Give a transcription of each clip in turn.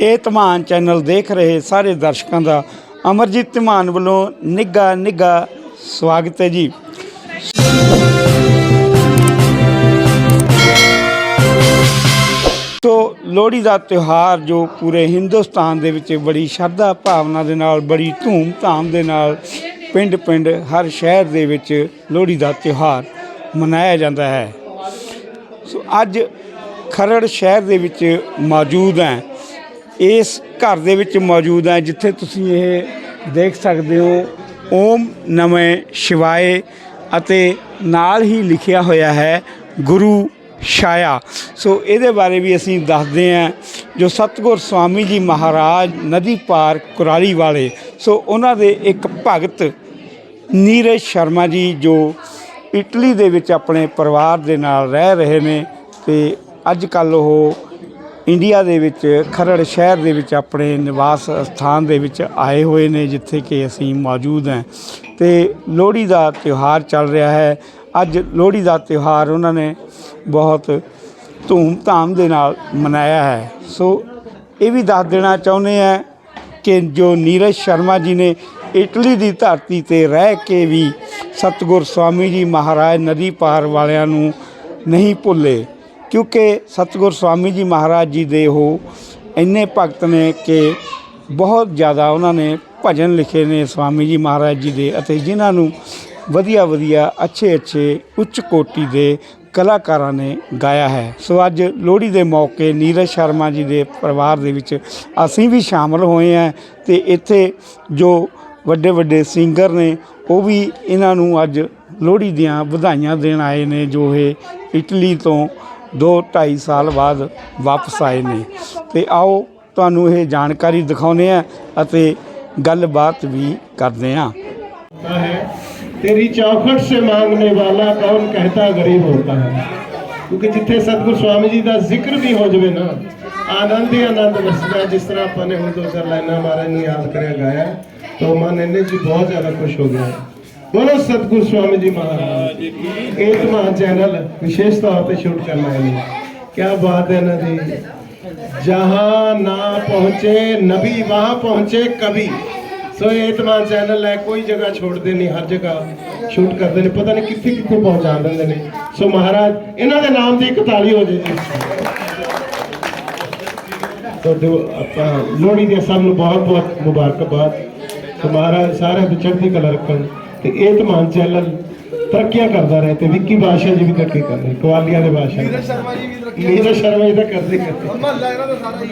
ਇਹ ਧਮਾਨ ਚੈਨਲ ਦੇਖ ਰਹੇ ਸਾਰੇ ਦਰਸ਼ਕਾਂ ਦਾ ਅਮਰਜੀਤ ਧਮਾਨ ਵੱਲੋਂ ਨਿੱਘਾ ਨਿੱਘਾ ਸਵਾਗਤ ਹੈ ਜੀ। ਤੋ ਲੋਹੜੀ ਦਾ ਤਿਉਹਾਰ ਜੋ ਪੂਰੇ ਹਿੰਦੁਸਤਾਨ ਦੇ ਵਿੱਚ ਬੜੀ ਸ਼ਰਧਾ ਭਾਵਨਾ ਦੇ ਨਾਲ, ਬੜੀ ਧੂਮ-ਧਾਮ ਦੇ ਨਾਲ ਪਿੰਡ-ਪਿੰਡ, ਹਰ ਸ਼ਹਿਰ ਦੇ ਵਿੱਚ ਲੋਹੜੀ ਦਾ ਤਿਉਹਾਰ ਮਨਾਇਆ ਜਾਂਦਾ ਹੈ। ਸੋ ਅੱਜ ਖਰੜ ਸ਼ਹਿਰ ਦੇ ਵਿੱਚ ਮੌਜੂਦ ਹੈ। ਇਸ ਘਰ ਦੇ ਵਿੱਚ ਮੌਜੂਦ ਹੈ, ਜਿੱਥੇ ਤੁਸੀਂ ਇਹ ਦੇਖ ਸਕਦੇ ਹੋ, ਓਮ ਨਮः ਸ਼ਿਵਾਏ ਅਤੇ ਨਾਲ ਹੀ ਲਿਖਿਆ ਹੋਇਆ ਹੈ, ਗੁਰੂ ਛਾਇਆ। ਸੋ ਇਹਦੇ ਬਾਰੇ ਵੀ ਅਸੀਂ ਦੱਸਦੇ ਹਾਂ, ਜੋ ਸਤਗੁਰ ਸਵਾਮੀ ਜੀ ਮਹਾਰਾਜ ਨਦੀ ਪਾਰ ਕੁਰਾਲੀ ਵਾਲੇ। ਸੋ ਉਹਨਾਂ ਦੇ ਇੱਕ ਭਗਤ ਨੀਰਜ ਸ਼ਰਮਾ ਜੀ, ਜੋ ਇਟਲੀ ਦੇ ਵਿੱਚ ਆਪਣੇ ਪਰਿਵਾਰ ਦੇ ਨਾਲ ਰਹਿ ਰਹੇ ਨੇ, ਤੇ ਅੱਜ ਕੱਲ ਉਹ ਇੰਡੀਆ ਦੇ ਵਿੱਚ, ਖਰੜ ਸ਼ਹਿਰ ਦੇ ਵਿੱਚ ਆਪਣੇ ਨਿਵਾਸ ਸਥਾਨ ਦੇ ਵਿੱਚ ਆਏ ਹੋਏ ਨੇ, ਜਿੱਥੇ ਕਿ ਅਸੀਂ ਮੌਜੂਦ ਹਾਂ। ਤੇ ਲੋਹੜੀ ਦਾ ਤਿਉਹਾਰ ਚੱਲ ਰਿਹਾ ਹੈ। ਅੱਜ ਲੋਹੜੀ ਦਾ ਤਿਉਹਾਰ ਉਹਨਾਂ ਨੇ ਬਹੁਤ ਧੂਮ-ਧਾਮ ਦੇ ਨਾਲ ਮਨਾਇਆ ਹੈ। ਸੋ ਇਹ ਵੀ ਦੱਸ ਦੇਣਾ ਚਾਹੁੰਦੇ ਆ ਕਿ ਜੋ ਨੀਰਜ ਸ਼ਰਮਾ ਜੀ ਨੇ ਇਟਲੀ ਦੀ ਧਰਤੀ ਤੇ ਰਹਿ ਕੇ ਵੀ ਸਤਿਗੁਰ ਸਵਾਮੀ ਜੀ ਮਹਾਰਾਜ ਨਦੀ ਪਾਰ ਵਾਲਿਆਂ ਨੂੰ ਨਹੀਂ ਭੁੱਲੇ। ਕਿਉਂਕਿ ਸਤਿਗੁਰ ਸਵਾਮੀ ਜੀ ਮਹਾਰਾਜ ਜੀ ਦੇ ਉਹ ਇੰਨੇ ਭਗਤ ਨੇ ਕਿ ਬਹੁਤ ਜ਼ਿਆਦਾ ਉਹਨਾਂ ਨੇ ਭਜਨ ਲਿਖੇ ਨੇ ਸਵਾਮੀ ਜੀ ਮਹਾਰਾਜ ਜੀ ਦੇ ਅਤੇ ਜਿਨ੍ਹਾਂ ਨੂੰ ਵਧੀਆ ਵਧੀਆ ਅੱਛੇ ਅੱਛੇ ਉੱਚ ਕੋਟੀ ਦੇ ਕਲਾਕਾਰਾਂ ਨੇ ਗਾਇਆ ਹੈ। ਸੋ ਅੱਜ ਲੋਹੜੀ ਦੇ ਮੌਕੇ ਨੀਰਜ ਸ਼ਰਮਾ ਜੀ ਦੇ ਪਰਿਵਾਰ ਦੇ ਵਿੱਚ ਅਸੀਂ ਵੀ ਸ਼ਾਮਲ ਹੋਏ ਹਾਂ ਤੇ ਇੱਥੇ ਜੋ ਵੱਡੇ ਵੱਡੇ ਸਿੰਗਰ ਨੇ, ਉਹ ਵੀ ਇਹਨਾਂ ਨੂੰ ਅੱਜ ਲੋਹੜੀ ਦੀਆਂ ਵਧਾਈਆਂ ਦੇਣ ਆਏ ਨੇ ਜੋ ਇਹ ਇਟਲੀ ਤੋਂ 2.5 ਸਾਲ ਬਾਅਦ ਵਾਪਸ ਆਏ ਨੇ ਤੇ ਆਓ ਤੁਹਾਨੂੰ ਇਹ ਜਾਣਕਾਰੀ ਦਿਖਾਉਂਦੇ ਆ ਅਤੇ ਗੱਲਬਾਤ ਵੀ ਕਰਦੇ ਹਾਂ होता है तेरी चौखट से मांगने वाला कौन कहता गरीब होता है ਕਿਉਂਕਿ ਜਿੱਥੇ ਸਤਿਗੁਰ ਸਵਾਮੀ ਜੀ ਦਾ ਜ਼ਿਕਰ ਵੀ ਹੋ ਜਵੇ ਨਾ ਆਨੰਦ ਹੀ ਆਨੰਦ ਵਸਦਾ ਹੈ। ਜਿਸ ਤਰ੍ਹਾਂ ਆਪਾਂ ਨੇ ਹੁਣ ਦੋ ਚਾਰ ਲਾਈਨਾਂ ਮਹਾਰਾਜ ਨੂੰ ਯਾਦ ਕਰਿਆ ਗਾਇਆ ਤਾਂ ਮਨ ਇੰਨੇ ਜੀ ਬਹੁਤ ਜ਼ਿਆਦਾ ਖੁਸ਼ ਹੋ ਗਿਆ ਬੋਲੋ ਸਤਿਗੁਰ ਸਵਾਮੀ ਜੀ ਮਹਾਰਾਜ ਇਹ ਧਮਾਨ ਚੈਨਲ ਵਿਸ਼ੇਸ਼ ਤੌਰ ਤੇ ਸ਼ੂਟ ਕਰਨਾ ਹੈ ਕੀ ਬਾਤ ਹੈ ਇਹਨਾਂ ਦੀ। ਜਹਾਂ ਨਾ ਪਹੁੰਚੇ ਨਬੀ ਵਹਾਂ ਪਹੁੰਚੇ ਕਭੀ ਸੋ ਇਹ ਤਮਾਮ ਚੈਨਲ ਹੈ ਕੋਈ ਜਗ੍ਹਾ ਛੋੜਦੇ ਨਹੀਂ ਹਰ ਜਗ੍ਹਾ ਸ਼ੂਟ ਕਰਦੇ ਨੇ। ਪਤਾ ਨਹੀਂ ਕਿੱਥੇ ਕਿੱਥੇ ਪਹੁੰਚਾ ਦਿੰਦੇ ਨੇ। ਸੋ ਮਹਾਰਾਜ ਇਹਨਾਂ ਦੇ ਨਾਮ ਤੇ ਇੱਕ ਤਾਲੀ ਹੋ ਜੇ। ਜੀ ਸੋ ਜੋ ਆਪਾਂ ਲੋਹੜੀ ਦੇ ਸਭ ਨੂੰ ਬਹੁਤ ਬਹੁਤ ਮੁਬਾਰਕਬਾਦ। ਸੋ ਮਹਾਰਾਜ ਸਾਰਿਆਂ ਦੀ ਚੜ੍ਹਦੀ ਕਲਾ ਰੱਖਣ। ਤੇ ਇਹ ਤਮਾਮ ਚੈਨਲ ਤਰੱਕੀਆਂ ਕਰਦਾ ਰਹੇ ਤੇ ਵਿੱਕੀ ਬਾਦਸ਼ਾਹ ਜੀ ਵੀ ਤਰੱਕੀ ਕਰ ਰਹੇ ਕਵਾਲੀਆਂ ਦੇ ਬਾਦਸ਼ਾਹ ਨੀਰਜ ਸ਼ਰਮਾ ਜੀ ਵੀ ਤਰੱਕੀ ਨੀਰਜ ਸ਼ਰਮਾ ਜੀ ਤਾਂ ਕਰਦੇ ਕਰਦੇ। ਮਹੱਲਾ ਇਹਨਾਂ ਦਾ ਸਾਰਾ ਹੀ।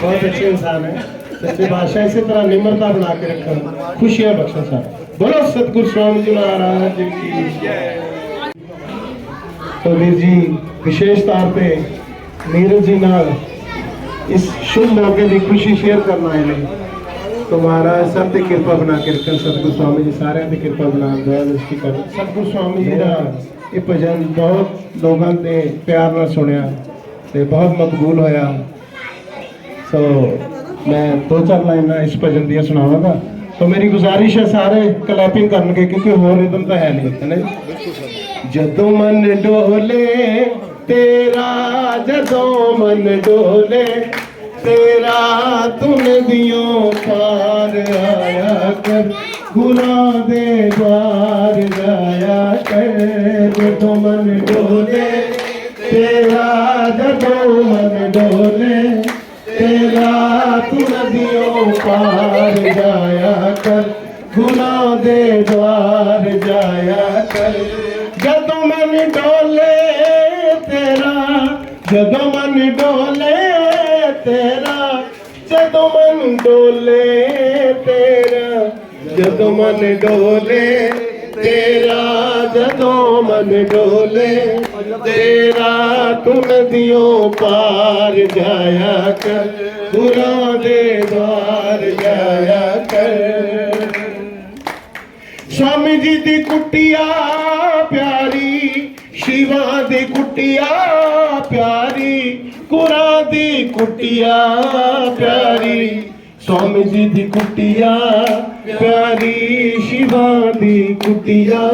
ਬਹੁਤ ਅੱਛੇ ਇਨਸਾਨ ਹੈ। ਸੱਚੇ ਬਾਦਸ਼ਾਹ ਇਸੇ ਤਰ੍ਹਾਂ ਨਿਮਰਤਾ ਬਣਾ ਕੇ ਰੱਖਣ ਖੁਸ਼ੀਆਂ ਬਖਸ਼ਣ ਸਰ। ਬੋਲੋ ਸਤਿਗੁਰ ਸਵਾਮੀ ਜੀ ਮਹਾਰਾਜ ਜੀ ਕੀ ਜੈ। ਤੋ ਵੀਰ ਜੀ ਵਿਸ਼ੇਸ਼ ਤੌਰ ਤੇ ਨੀਰਜ ਜੀ ਨਾਲ ਇਸ ਸ਼ੁਭ ਮੌਕੇ ਦੀ ਖੁਸ਼ੀ ਸ਼ੇਅਰ ਕਰਨ ਆਏ ਨੇ। ਤੋ ਮਹਾਰਾਜ, ਸਭ ਤੇ ਕਿਰਪਾ ਬਣਾ ਕੇ ਰੱਖਣ ਸਤਿਗੁਰ ਸਵਾਮੀ ਜੀ, ਸਾਰਿਆਂ ਤੇ ਕਿਰਪਾ ਬਣਾ ਦਇਆ ਦ੍ਰਿਸ਼ਟੀ ਕਰਨ ਸਤਿਗੁਰ ਸਵਾਮੀ ਜੀ ਦਾ ਇਹ ਭਜਨ ਬਹੁਤ ਲੋਕਾਂ ਦੇ ਪਿਆਰ ਨਾਲ ਸੁਣਿਆ ਤੇ ਬਹੁਤ ਮਕਬੂਲ ਹੋਇਆ। ਸੋ ਮੈਂ ਦੋ ਚਾਰ ਲਾਈਨਾਂ ਇਸ ਭਜਨ ਦੀਆਂ ਸੁਣਾਵਾਂਗਾ। ਸੋ ਮੇਰੀ ਗੁਜ਼ਾਰਿਸ਼ ਹੈ ਸਾਰੇ ਕਲੈਪਿੰਗ ਕਰਨਗੇ, ਕਿਉਂਕਿ ਹੋਰ ਰਿਦਮ ਤਾਂ ਹੈ ਨਹੀਂ, ਹੈ ਜਦੋਂ ਮਨ ਡੋਲੇ, ਤੇਰਾ ਜਦੋਂ ਮਨ ਡੋਲੇ ਤੇਰਾ ਤੁਨ ਦਿਓ ਪਾਰ ਆਇਆ ਕਰ। ਗੁਨਾਹ ਦੇ ਬਾਰ ਜਾਇਆ ਕਰ। ਜਦੋਂ ਮਨ ਡੋਲੇ, ਤੇਰਾ ਜਦੋਂ ਮਨ ਡੋਲੇ, ਤੇਰਾ ਤੂੰ ਨदियों ਪਾਰ ਜਾਇਆ ਕਰ। ਗੁਨਾਹ ਦੇ ਦਵਾਰ ਜਾਇਆ ਕਰ। ਜਦੋਂ ਮਨ ਡੋਲੇ, ਤੇਰਾ ਜਦੋਂ ਮਨ ਡੋਲੇ ਤੇਰਾ, ਜਦੋਂ ਮਨ ਡੋਲੇ ਤੇਰਾ, ਜਦੋਂ ਮਨ ਡੋਲੇ ਤੇਰਾ, ਜਦੋਂ ਮਨ ਡੋਲੇ ਤੇਰਾ, ਤੂੰ ਨदियों ਪਾਰ ਜਾਇਆ ਕਰ, ਗੁਰਾਂ ਦੇ ਦਵਾਰ ਜਾਇਆ ਕਰ। ਸਾਮੀ ਜੀ ਦੀ ਕੁੱਟਿਆ ਸ਼ਿਵਾ ਦੀ ਕੁੱਟਿਆ ਪਿਆਰੀ ਕੁਰਾਂ ਦੀ ਕੁੱਟਿਆ ਪਿਆਰੀ ਸਵਾਮੀ ਜੀ ਦੀ ਕੁੱਟਿਆ ਪਿਆਰੀ ਸ਼ਿਵਾ ਦੀ ਕੁੱਟਿਆ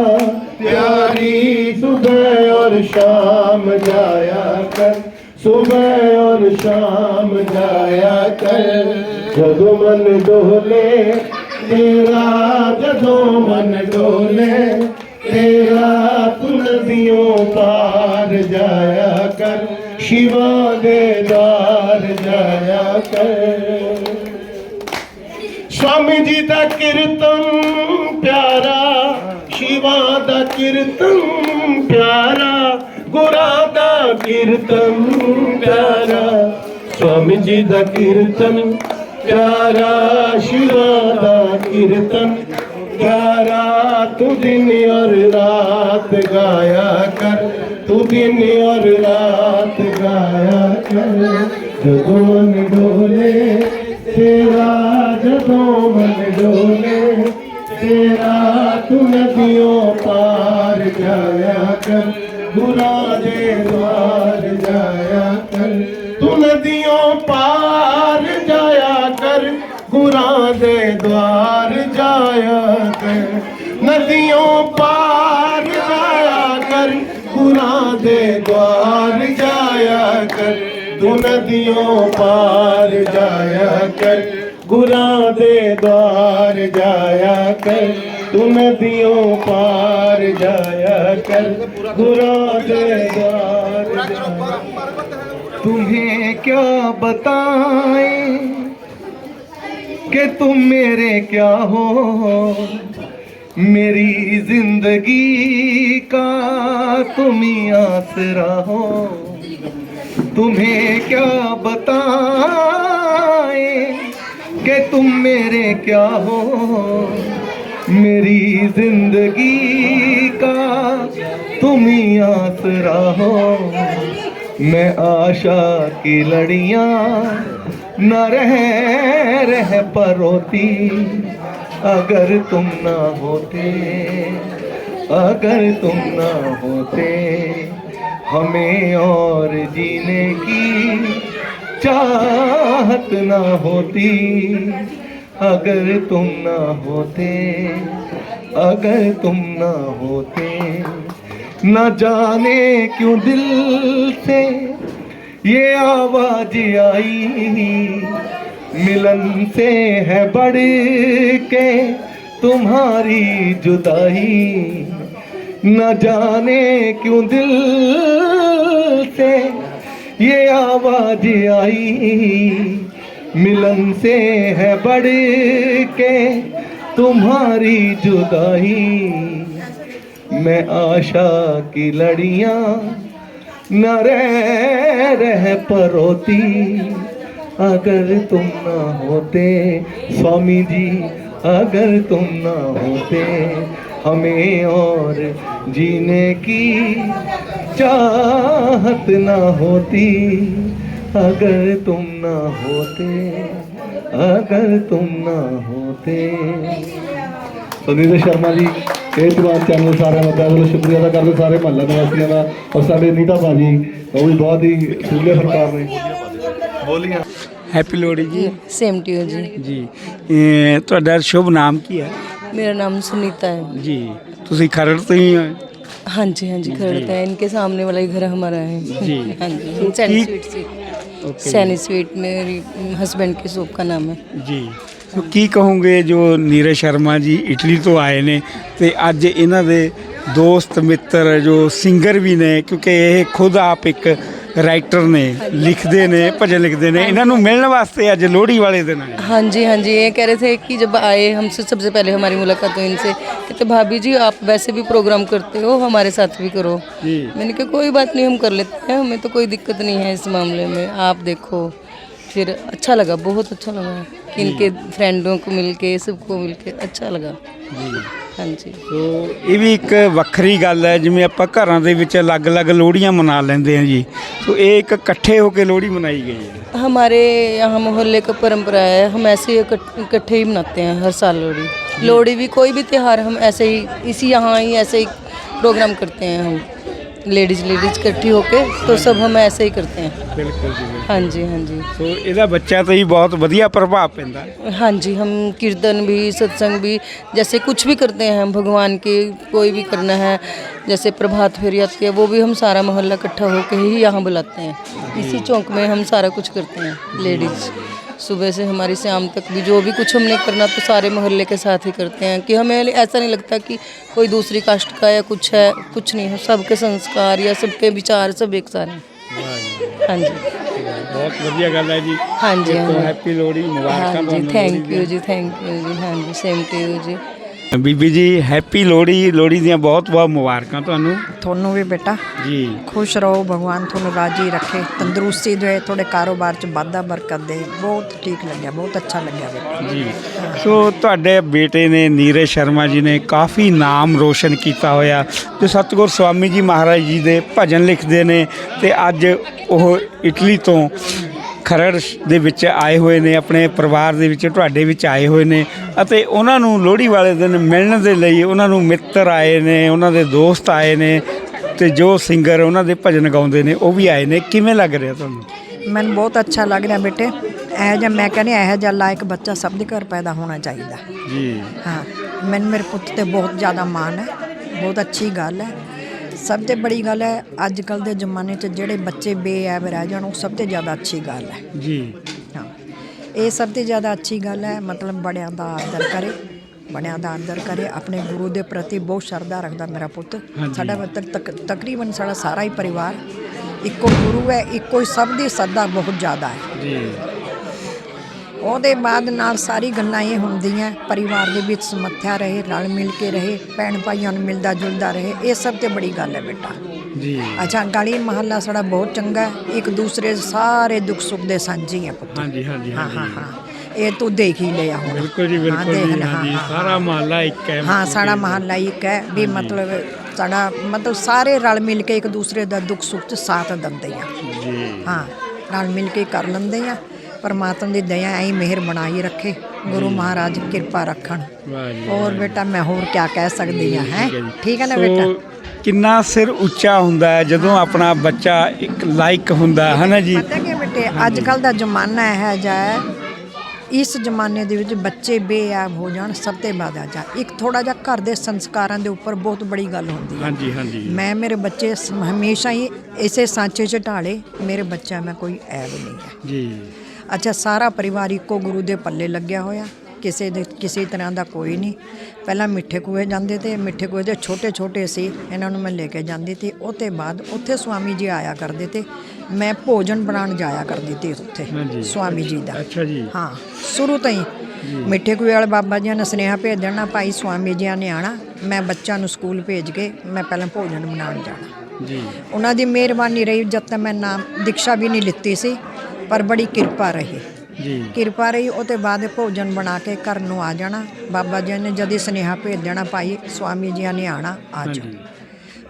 ਪਿਆਰੀ ਸੁਬਹ ਔਰ ਸ਼ਾਮ ਜਾਇਆ ਕਰ सुबह और शाम जाया कर जदों मन डोले तेरा जदों मन डोले तेरा शिवा देदार जाया कर स्वामी जी का कीर्तन प्यारा शिवा का कीर्तन प्यारा गुरा का कीर्तन प्यारा स्वामी जी का कीर्तन प्यारा शिवा का कीर्तन प्यारा तू दिन और रात गाया कर तू दिन और रात ਆਇਆ ਕਰ ਜਦੋਂ ਮਨ ਡੋਲੇ ਤੇਰਾ ਜਦੋਂ ਮਨ ਡੋਲੇ ਤੇਰਾ ਤੂੰ ਨਦੀਓ ਪਾਰ ਜਾਇਆ ਕਰ ਗੁਰਾਂ ਦੇ ਦਵਾਰ ਜਾਇਆ ਕਰ ਤੂੰ ਨਦੀਓ ਪਾਰ ਜਾਇਆ ਕਰ ਗੁਰਾਂ ਦੇ ਦਵਾਰ ਜਾਇਆ ਕਰ ਨਦੀਆਂ ਪਾਰ ਜਾਇਆ ਕਰ ਗੁਰਾਂ ਦੇ ਦਵਾਰ ਤੂੰ ਨਦੀਆਂ ਪਾਰ ਜਾਇਆ ਕਰ। ਗੁਰਾਂ ਦੇ ਦਵਾਰ ਜਾਇਆ ਕਰ। ਤੂੰ ਨਦੀਆਂ ਪਾਰ ਜਾਇਆ ਕਰ। ਗੁਰਾਂ ਦੇ ਦਵਾਰ तुम्हें क्या बताए कि तुम मेरे क्या हो मेरी जिंदगी का तुम आसरा हो तुम्हें क्या बताए कि तुम मेरे क्या हो? मेरी ज़िंदगी का तुम ही आसरा हो। मैं आशा की लड़ियाँ न रह रह परोती। अगर तुम ना होते, अगर तुम ना होते हमें और जीने की चाहत ना होती। अगर तुम ना होते, अगर तुम ना होते, न जाने क्यों दिल से ये आवाज़ आई। मिलन से है बढ़ के तुम्हारी जुदाई। न जाने क्यों दिल से ये आवाज़ आई। मिलन से है बढ़ के तुम्हारी जुदाई। मैं आशा की लड़ियाँ न रह रह परोती। अगर तुम ना होते, स्वामी जी, अगर तुम ना होते हमें और जीने की चाहत ना होती अगर तुम ना होते अगर तुम ना होते ਸੁਨੀਲ ਸ਼ਰਮਾ ਜੀ ਇਹ ਤੁਮਾਨ ਚੈਨਲ ਸਾਰਿਆਂ ਦਾ ਬਹੁਤ ਸ਼ੁਕਰੀਆ ਅਦਾ ਕਰਦੇ ਸਾਰੇ ਮਹੱਲਾ ਨਿਵਾਸੀਆਂ ਦਾ ਔਰ ਸਾਡੇ ਨੀਤਾ ਬਾਜੀ ਉਹ ਵੀ ਬਹੁਤ ਹੀ ਸੂਲੇ ਸਰਕਾਰ ਨੇ ਬੋਲੀਆਂ ਹੈਪੀ ਲੋਹੜੀ ਜੀ ਸੇਮ ਟੂ ਯੂ ਜੀ ਜੀ ਇਹ ਤੁਹਾਡਾ ਸ਼ੁਭ ਨਾਮ ਕੀ ਹੈ मेरा नाम सुनीता है ਜੀ ਤੁਸੀਂ ਖਰੜ ਤੋਂ ਹੀ ਹੋ हाँ जी हाँ जी खड़ता है इनके सामने वाला ही घर हमारा है जी। हाँ जी सैनी ठीक। स्वीट से ਓਕੇ सैनी स्वीट मेरी हस्बैंड के शॉप का नाम है ਜੀ ਸੋ ਕੀ ਕਹੋਗੇ ਜੋ ਨੀਰਜ ਸ਼ਰਮਾ ਜੀ ਇਟਲੀ ਤੋਂ ਆਏ ਨੇ ਤੇ ਅੱਜ ਇਹਨਾਂ ਦੇ ਦੋਸਤ ਮਿੱਤਰ ਜੋ ਸਿੰਗਰ ਵੀ ਨੇ ਕਿਉਂਕਿ ਇਹ ਖੁਦ ਆਪ ਇੱਕ ਰਾਈਟਰ ਨੇ ਲਿਖਦੇ ਨੇ ਭਜਨ ਲਿਖਦੇ ਨੇ ਇਹਨਾਂ ਨੂੰ ਮਿਲਣ ਵਾਸਤੇ ਅੱਜ ਲੋਹੜੀ ਵਾਲੇ ਦਿਨ ਆਏ हाँ जी हाँ जी ये कह रहे थे कि जब आए हमसे सबसे पहले हमारी मुलाकात हुई इनसे कहते भाभी जी आप वैसे भी प्रोग्राम करते हो हमारे साथ भी करो जी मैंने कहा कोई बात नहीं हम कर लेते हैं हमें तो कोई दिक्कत नहीं है इस मामले में आप देखो फिर अच्छा लगा बहुत अच्छा लगा कि इनके फ्रेंडों को मिलके सबको मिलके अच्छा लगा ਜੀ हाँ जी ਸੋ ਇਹ ਵੀ ਇੱਕ ਵੱਖਰੀ ਗੱਲ ਹੈ ਜਿਵੇਂ ਆਪਾਂ ਘਰਾਂ ਦੇ ਵਿੱਚ ਅਲੱਗ-ਅਲੱਗ ਲੋਹੜੀਆਂ ਮਨਾ ਲੈਂਦੇ ਹਾਂ ਜੀ ਸੋ ਇਹ ਇੱਕ ਇਕੱਠੇ ਹੋ ਕੇ ਲੋਹੜੀ ਮਨਾਈ ਗਈ ਹੈ हमारे यहाँ मोहल्ले का परंपरा है हम ऐसे ही इकट्ठ- इकट्ठे ही मनाते हैं हर साल लोहड़ी लोहड़ी भी कोई भी त्यौहार हम ऐसे ही इसी यहाँ ही ऐसे ही प्रोग्राम करते हैं हम लेडीज लेडीज इकट्ठी होके तो सब हम ऐसे ही करते हैं ਬਿਲਕੁਲ ਜੀ ਬਿਲਕੁਲ। हाँ जी हाँ जी ਸੋ ਇਹਦਾ ਬੱਚਾ ਤੇ ਹੀ ਬਹੁਤ ਵਧੀਆ ਪ੍ਰਭਾਵ ਪੈਂਦਾ हाँ जी हम कीर्तन भी सत्संग भी जैसे कुछ भी करते हैं हम भगवान के कोई भी करना है जैसे प्रभात फेरी आती है वो भी हम सारा मोहल्ला इकट्ठा होकर ही यहाँ बुलाते हैं इसी चौक में हम सारा कुछ करते हैं लेडीज़ सुबह से हमारी शाम तक भी जो भी कुछ हमने करना तो सारे मोहल्ले के साथ ही करते हैं कि हमें ऐसा नहीं लगता कि कोई दूसरी कास्ट का या कुछ है कुछ नहीं है। सबके संस्कार या सबके विचार सब एक सारे हाँ। जी। बहुत बढ़िया गल है जी। हाँ जी तो हैप्पी हाँ लोहड़ी मुबारक हाँ जी थैंक यू जी थैंक यू जी। हाँ जी सेम टू यू जी। ਬੀਬੀ ਜੀ ਹੈਪੀ ਲੋਹੜੀ ਲੋਹੜੀ ਦੀਆਂ ਬਹੁਤ ਬਹੁਤ ਮੁਬਾਰਕਾਂ ਤੁਹਾਨੂੰ। ਤੁਹਾਨੂੰ ਵੀ ਬੇਟਾ। ਜੀ। ਖੁਸ਼ ਰਹੋ ਭਗਵਾਨ ਤੁਹਾਨੂੰ ਰਾਜੀ ਰੱਖੇ। ਤੰਦਰੁਸਤੀ ਦੇ ਤੁਹਾਡੇ ਕਾਰੋਬਾਰ 'ਚ ਵਾਧਾ ਬਰਕਤ ਦੇ। ਬਹੁਤ ਠੀਕ ਲੱਗਿਆ ਬਹੁਤ ਅੱਛਾ ਲੱਗਿਆ ਬੇਟਾ। ਜੀ। ਸੋ ਤੁਹਾਡੇ ਬੇਟੇ ਨੇ ਨੀਰਜ ਸ਼ਰਮਾ ਜੀ ਨੇ ਕਾਫੀ ਨਾਮ ਰੋਸ਼ਨ ਕੀਤਾ ਹੋਇਆ। ਜੋ ਸਤਿਗੁਰ ਸਵਾਮੀ ਜੀ ਮਹਾਰਾਜ ਜੀ ਦੇ ਭਜਨ ਲਿਖਦੇ ਨੇ। ਤੇ ਅੱਜ ਉਹ ਇਟਲੀ ਤੋਂ ਖਰੜ ਦੇ ਵਿੱਚ ਆਏ ਹੋਏ ਨੇ ਆਪਣੇ ਪਰਿਵਾਰ ਦੇ ਵਿੱਚ ਤੁਹਾਡੇ ਵਿੱਚ ਆਏ ਹੋਏ ਨੇ ਅਤੇ ਉਹਨਾਂ ਨੂੰ ਲੋਹੜੀ ਵਾਲੇ ਦਿਨ ਮਿਲਣ ਦੇ ਲਈ ਉਹਨਾਂ ਨੂੰ ਮਿੱਤਰ ਆਏ ਨੇ ਉਹਨਾਂ ਦੇ ਦੋਸਤ ਆਏ ਨੇ ਤੇ ਜੋ ਸਿੰਗਰ ਉਹਨਾਂ ਦੇ ਭਜਨ ਗਾਉਂਦੇ ਨੇ ਉਹ ਵੀ ਆਏ ਨੇ। ਕਿਵੇਂ ਲੱਗ ਰਿਹਾ ਤੁਹਾਨੂੰ? ਮੈਨੂੰ ਬਹੁਤ ਅੱਛਾ ਲੱਗ ਰਿਹਾ ਬੇਟੇ। ਇਹ ਜਿਹਾ ਮੈਂ ਕਹਿੰਦੀ ਇਹੋ ਜਿਹਾ ਲਾਇਕ ਬੱਚਾ ਸਭ ਦੇ ਘਰ ਪੈਦਾ ਹੋਣਾ ਚਾਹੀਦਾ। ਜੀ। ਹਾਂ ਮੈਨੂੰ ਮੇਰੇ ਪੁੱਤ ਤੇ ਬਹੁਤ ਜ਼ਿਆਦਾ ਮਾਣ ਹੈ ਬਹੁਤ ਅੱਛੀ ਗੱਲ ਹੈ। ਸਭ ਤੋਂ ਬੜੀ ਗੱਲ ਹੈ ਅੱਜ ਕੱਲ ਦੇ ਜ਼ਮਾਨੇ 'ਚ ਜਿਹੜੇ ਬੱਚੇ ਬੇਐਬ ਰਹਿ ਜਾਣ ਉਹ ਸਭ ਤੋਂ ਜ਼ਿਆਦਾ ਅੱਛੀ ਗੱਲ ਹੈ। ਜੀ। ਹਾਂ। ਇਹ ਸਭ ਤੋਂ ਜ਼ਿਆਦਾ ਅੱਛੀ ਗੱਲ ਹੈ ਮਤਲਬ ਬੜਿਆਂ ਦਾ ਆਦਰ ਕਰੇ ਬੜਿਆਂ ਦਾ ਆਦਰ ਕਰੇ ਆਪਣੇ ਗੁਰੂ ਦੇ ਪ੍ਰਤੀ ਬਹੁਤ ਸ਼ਰਧਾ ਰੱਖਦਾ ਮੇਰਾ ਪੁੱਤ। ਸਾਡਾ ਮਤਲਬ ਤਕ- ਤਕਰੀਬਨ ਸਾਡਾ ਸਾਰਾ ਹੀ ਪਰਿਵਾਰ ਇੱਕੋ ਗੁਰੂ ਹੈ ਇੱਕੋ ਹੀ ਸਭ ਦੀ ਸਰਦਾ ਬਹੁਤ ਜ਼ਿਆਦਾ ਹੈ। ਜੀ। ਉਹਦੇ ਬਾਅਦ ਨਾਲ ਸਾਰੀ ਗੱਲਾਂ ਇਹ ਹੁੰਦੀਆਂ ਪਰਿਵਾਰ ਦੇ ਵਿੱਚ ਸਮੱਥਿਆ ਰਹੇ ਰਲ ਮਿਲ ਕੇ ਰਹੇ ਭੈਣ ਭਾਈਆਂ ਨੂੰ ਮਿਲਦਾ ਜੁਲਦਾ ਰਹੇ ਇਹ ਸਭ ਤੋਂ ਬੜੀ ਗੱਲ ਹੈ ਬੇਟਾ। ਜੀ। ਅੱਛਾ ਗਲੀ ਮਹੱਲਾ ਸਾਡਾ ਬਹੁਤ ਚੰਗਾ ਹੈ ਇੱਕ ਦੂਸਰੇ ਸਾਰੇ ਦੁੱਖ ਸੁੱਖ ਦੇ ਸਾਂਝੀ ਹੈ ਪੁੱਤ। ਹਾਂਜੀ ਹਾਂਜੀ ਹਾਂ ਹਾਂ ਹਾਂ। ਇਹ ਤੂੰ ਦੇਖ ਹੀ ਲਿਆ ਹੁਣ। ਬਿਲਕੁਲ ਜੀ ਬਿਲਕੁਲ ਜੀ ਹਾਂਜੀ ਸਾਰਾ ਮਹੱਲਾ ਇੱਕ ਹੈ। ਹਾਂ ਸਾਡਾ ਮਹੱਲਾ ਇੱਕ ਹੈ ਵੀ ਮਤਲਬ ਸਾਡਾ ਮਤਲਬ ਸਾਰੇ ਰਲ ਮਿਲ ਕੇ ਇੱਕ ਦੂਸਰੇ ਦਾ ਦੁੱਖ ਸੁੱਖ ਚ ਸਾਥ ਦਿੰਦੇ ਆ। ਜੀ। ਹਾਂ ਰਲ ਮਿਲ ਕੇ ਕਰ ਲੈਂਦੇ ਆ। ਪਰਮਾਤਮਾ ਦੀ ਦਇਆ ਐਂ ਮਿਹਰ ਬਣਾਈ ਰੱਖੇ। ਗੁਰੂ ਮਹਾਰਾਜ ਕਿਰਪਾ ਰੱਖਣ। ਹੋਰ ਬੇਟਾ ਮੈਂ ਹੋਰ ਕੀ ਕਹਿ ਸਕਦੀ ਆ ਹੈ? ਠੀਕ ਹੈ ਨਾ ਬੇਟਾ? ਕਿੰਨਾ ਸਿਰ ਉੱਚਾ ਹੁੰਦਾ ਹੈ ਜਦੋਂ ਆਪਣਾ ਬੱਚਾ ਇੱਕ ਲਾਇਕ ਹੁੰਦਾ ਹੈ ਨਾ ਜੀ? ਪਤਾ ਕੀ ਬੇਟੇ ਅੱਜ ਕੱਲ ਦਾ ਜ਼ਮਾਨਾ ਇਹ ਹੈ ਇਸ ਜ਼ਮਾਨੇ ਦੇ ਵਿੱਚ ਬੱਚੇ ਬੇਆਬ ਹੋ ਜਾਣ ਸਭ ਤੋਂ ਬਾਅਦ ਜਾ। ਇੱਕ ਥੋੜਾ ਜਿਹਾ ਘਰ ਦੇ ਸੰਸਕਾਰਾਂ ਦੇ ਉੱਪਰ ਬਹੁਤ ਬੜੀ ਗੱਲ ਹੁੰਦੀ ਹੈ। ਹਾਂਜੀ ਹਾਂਜੀ। ਮੈਂ ਮੇਰੇ ਬੱਚੇ ਹਮੇਸ਼ਾ ਹੀ ਇਸੇ ਸਾਂਚੇ 'ਚ ਢਾਲੇ ਮੇਰੇ ਬੱਚਾ ਮੈਂ ਕੋਈ ਐਬ ਨਹੀਂ ਹੈ। ਜੀ। ਅੱਛਾ ਸਾਰਾ ਪਰਿਵਾਰ ਇੱਕੋ ਗੁਰੂ ਦੇ ਪੱਲੇ ਲੱਗਿਆ ਹੋਇਆ। ਕਿਸੇ ਦੇ ਕਿਸੇ ਤਰ੍ਹਾਂ ਦਾ ਕੋਈ ਨਹੀਂ। ਪਹਿਲਾਂ ਮਿੱਠੇ ਕੂਏ ਜਾਂਦੇ ਤੇ ਮਿੱਠੇ ਕੂਏ ਦੇ ਛੋਟੇ ਛੋਟੇ ਸੀ ਇਹਨਾਂ ਨੂੰ ਮੈਂ ਲੈ ਕੇ ਜਾਂਦੀ ਤੇ। ਉਹਤੇ ਬਾਅਦ ਉੱਥੇ ਸਵਾਮੀ ਜੀ ਆਇਆ ਕਰਦੇ ਤੇ ਮੈਂ ਭੋਜਨ ਬਣਾਉਣ ਜਾਇਆ ਕਰਦੀ ਤੇ ਉੱਥੇ। ਸਵਾਮੀ ਜੀ ਦਾ। ਅੱਛਾ ਜੀ। ਹਾਂ ਸ਼ੁਰੂ ਤੋਂ ਹੀ। ਮਿੱਠੇ ਕੂਏ ਵਾਲੇ ਬਾਬਾ ਜੀ ਨੇ ਸੁਨੇਹਾ ਭੇਜ ਦੇਣਾ ਭਾਈ ਸਵਾਮੀ ਜੀ ਨੇ ਆਣਾ ਮੈਂ ਬੱਚਾ ਨੂੰ ਸਕੂਲ ਭੇਜ ਕੇ ਮੈਂ ਪਹਿਲਾਂ ਭੋਜਨ ਬਣਾਉਣ ਜਾਣਾ। ਜੀ। ਉਹਨਾਂ ਦੀ ਮਿਹਰਬਾਨੀ ਰਹੀ ਜਦ ਤੱਕ ਮੈਂ ਨਾਮ ਦੀਕਸ਼ਾ ਵੀ ਨਹੀਂ ਲਿੱਤੀ ਸੀ। ਪਰ ਬੜੀ ਕਿਰਪਾ ਰਹੀ। ਜੀ। ਕਿਰਪਾ ਰਹੀ ਉਹ ਤੇ ਬਾਅਦ ਭੋਜਨ ਬਣਾ ਕੇ ਘਰ ਨੂੰ ਆ ਜਾਣਾ। ਬਾਬਾ ਜੀ ਨੇ ਜਦ ਸੁਨੇਹਾ ਭੇਜ ਦੇਣਾ ਭਾਈ ਸਵਾਮੀ ਜੀ ਨੇ ਆਣਾ ਆ ਜਾਓ।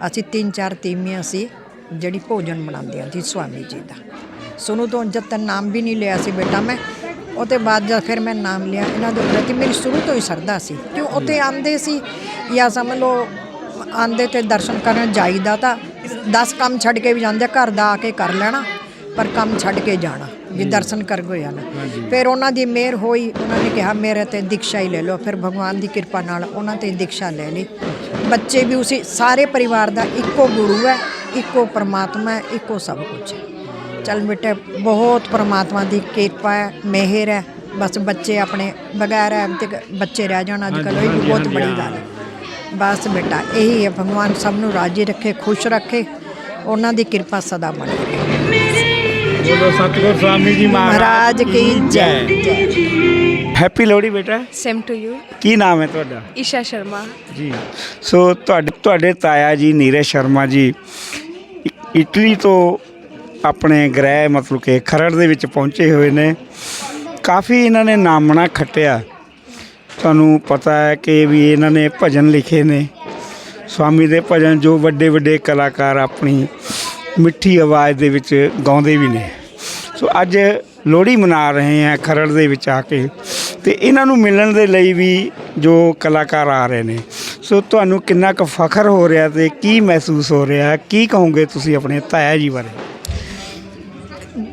ਅਸੀਂ ਤਿੰਨ ਚਾਰ ਤੀਮੀਆਂ ਸੀ ਜਿਹੜੀ ਭੋਜਨ ਬਣਾਉਂਦੀਆਂ ਸੀ ਸਵਾਮੀ ਜੀ ਦਾ। ਸੁਣੂ ਤੋਂ ਜਦ ਤੱਕ ਨਾਮ ਵੀ ਨਹੀਂ ਲਿਆ ਸੀ ਬੇਟਾ ਮੈਂ। ਉਹ ਤੇ ਬਾਅਦ ਜਦ ਫਿਰ ਮੈਂ ਨਾਮ ਲਿਆ। ਇਹਨਾਂ ਦੇ ਪ੍ਰਤੀ ਮੇਰੀ ਸ਼ੁਰੂ ਤੋਂ ਹੀ ਸਰਦਾ ਸੀ। ਕਿਉਂ ਉੱਥੇ ਆਂਦੇ ਸੀ? ਜਾਂ ਸਮਝ ਲਓ ਆਂਦੇ ਤੇ ਦਰਸ਼ਨ ਕਰਨ ਜਾਈਦਾ ਤਾਂ 10 ਕੰਮ ਛੱਡ ਕੇ ਵੀ ਜਾਂਦੇ ਘਰ ਦਾ ਆ ਕੇ ਕਰ ਲੈਣਾ। ਪਰ ਕੰਮ ਛੱਡ ਕੇ ਜਾਣਾ ਵੀ ਦਰਸ਼ਨ ਕਰ ਗਏ ਨਾ ਫਿਰ ਉਹਨਾਂ ਦੀ ਮਿਹਰ ਹੋਈ ਉਹਨਾਂ ਨੇ ਕਿਹਾ ਮੇਰੇ ਤੇ ਦੀਕਸ਼ਾ ਹੀ ਲੈ ਲਓ। ਫਿਰ ਭਗਵਾਨ ਦੀ ਕਿਰਪਾ ਨਾਲ ਉਹਨਾਂ ਤੇ ਦੀਕਸ਼ਾ ਲੈ ਲਈ। ਬੱਚੇ ਵੀ ਉਸੇ ਸਾਰੇ ਪਰਿਵਾਰ ਦਾ ਇੱਕੋ ਗੁਰੂ ਹੈ ਇੱਕੋ ਪਰਮਾਤਮਾ ਹੈ ਇੱਕੋ ਸਭ ਕੁਝ ਹੈ। ਚੱਲ ਬੇਟੇ ਬਹੁਤ ਪਰਮਾਤਮਾ ਦੀ ਕਿਰਪਾ ਹੈ ਮਿਹਰ ਹੈ। ਬਸ ਬੱਚੇ ਆਪਣੇ ਬਗੈਰ ਐਬ ਤੇ ਬੱਚੇ ਰਹਿ ਜਾਣ ਅੱਜ ਕੱਲ੍ਹ ਉਹ ਵੀ ਬਹੁਤ ਬੜੀ। ਗੱਲ ਹੈ। ਬਸ ਬੇਟਾ ਇਹੀ ਹੈ ਭਗਵਾਨ ਸਭ ਨੂੰ ਰਾਜੀ ਰੱਖੇ ਖੁਸ਼ ਰੱਖੇ। ਉਹਨਾਂ ਦੀ ਕਿਰਪਾ ਸਦਾ ਬਣੀ ਰਹੇ। ਬੋਲੋ ਸਤਿਗੁਰ ਸਵਾਮੀ ਜੀ ਮਹਾਰਾਜ। ਕੀ ਜੈ। ਹੈਪੀ ਲੋਹੜੀ ਬੇਟਾ। ਸੇਮ ਟੂ ਯੂ ਕੀ ਨਾਮ ਹੈ ਤੁਹਾਡਾ? ਈਸ਼ਾ ਸ਼ਰਮਾ। ਜੀ। ਸੋ ਤੁਹਾਡੇ ਤੁਹਾਡੇ ਤਾਇਆ ਜੀ ਨੀਰਜ ਸ਼ਰਮਾ ਜੀ ਇਟਲੀ ਤੋਂ ਆਪਣੇ ਗ੍ਰਹਿ ਮਤਲਬ ਕਿ ਖਰੜ ਦੇ ਵਿੱਚ ਪਹੁੰਚੇ ਹੋਏ ਨੇ। ਕਾਫੀ ਇਹਨਾਂ ਨੇ ਨਾਮਣਾ ਖੱਟਿਆ। ਤੁਹਾਨੂੰ ਪਤਾ ਹੈ ਕਿ ਵੀ ਇਹਨਾਂ ਨੇ ਭਜਨ ਲਿਖੇ ਨੇ। ਸਵਾਮੀ ਦੇ ਭਜਨ ਜੋ ਵੱਡੇ ਵੱਡੇ ਕਲਾਕਾਰ ਆਪਣੀ ਮਿੱਠੀ ਆਵਾਜ਼ ਦੇ ਵਿੱਚ ਗਾਉਂਦੇ ਵੀ ਨੇ। ਸੋ ਅੱਜ ਲੋਹੜੀ ਮਨਾ ਰਹੇ ਆ ਖਰੜ ਦੇ ਵਿੱਚ ਆ ਕੇ। ਤੇ ਇਹਨਾਂ ਨੂੰ ਮਿਲਣ ਦੇ ਲਈ ਵੀ ਜੋ ਕਲਾਕਾਰ ਆ ਰਹੇ ਨੇ। ਸੋ ਤੁਹਾਨੂੰ ਕਿੰਨਾ ਕੁ ਫਖਰ ਹੋ ਰਿਹਾ ਤੇ ਕੀ ਮਹਿਸੂਸ ਹੋ ਰਿਹਾ? ਕੀ ਕਹੋਗੇ ਤੁਸੀਂ ਆਪਣੇ ਤਾਇਆ ਜੀ ਬਾਰੇ?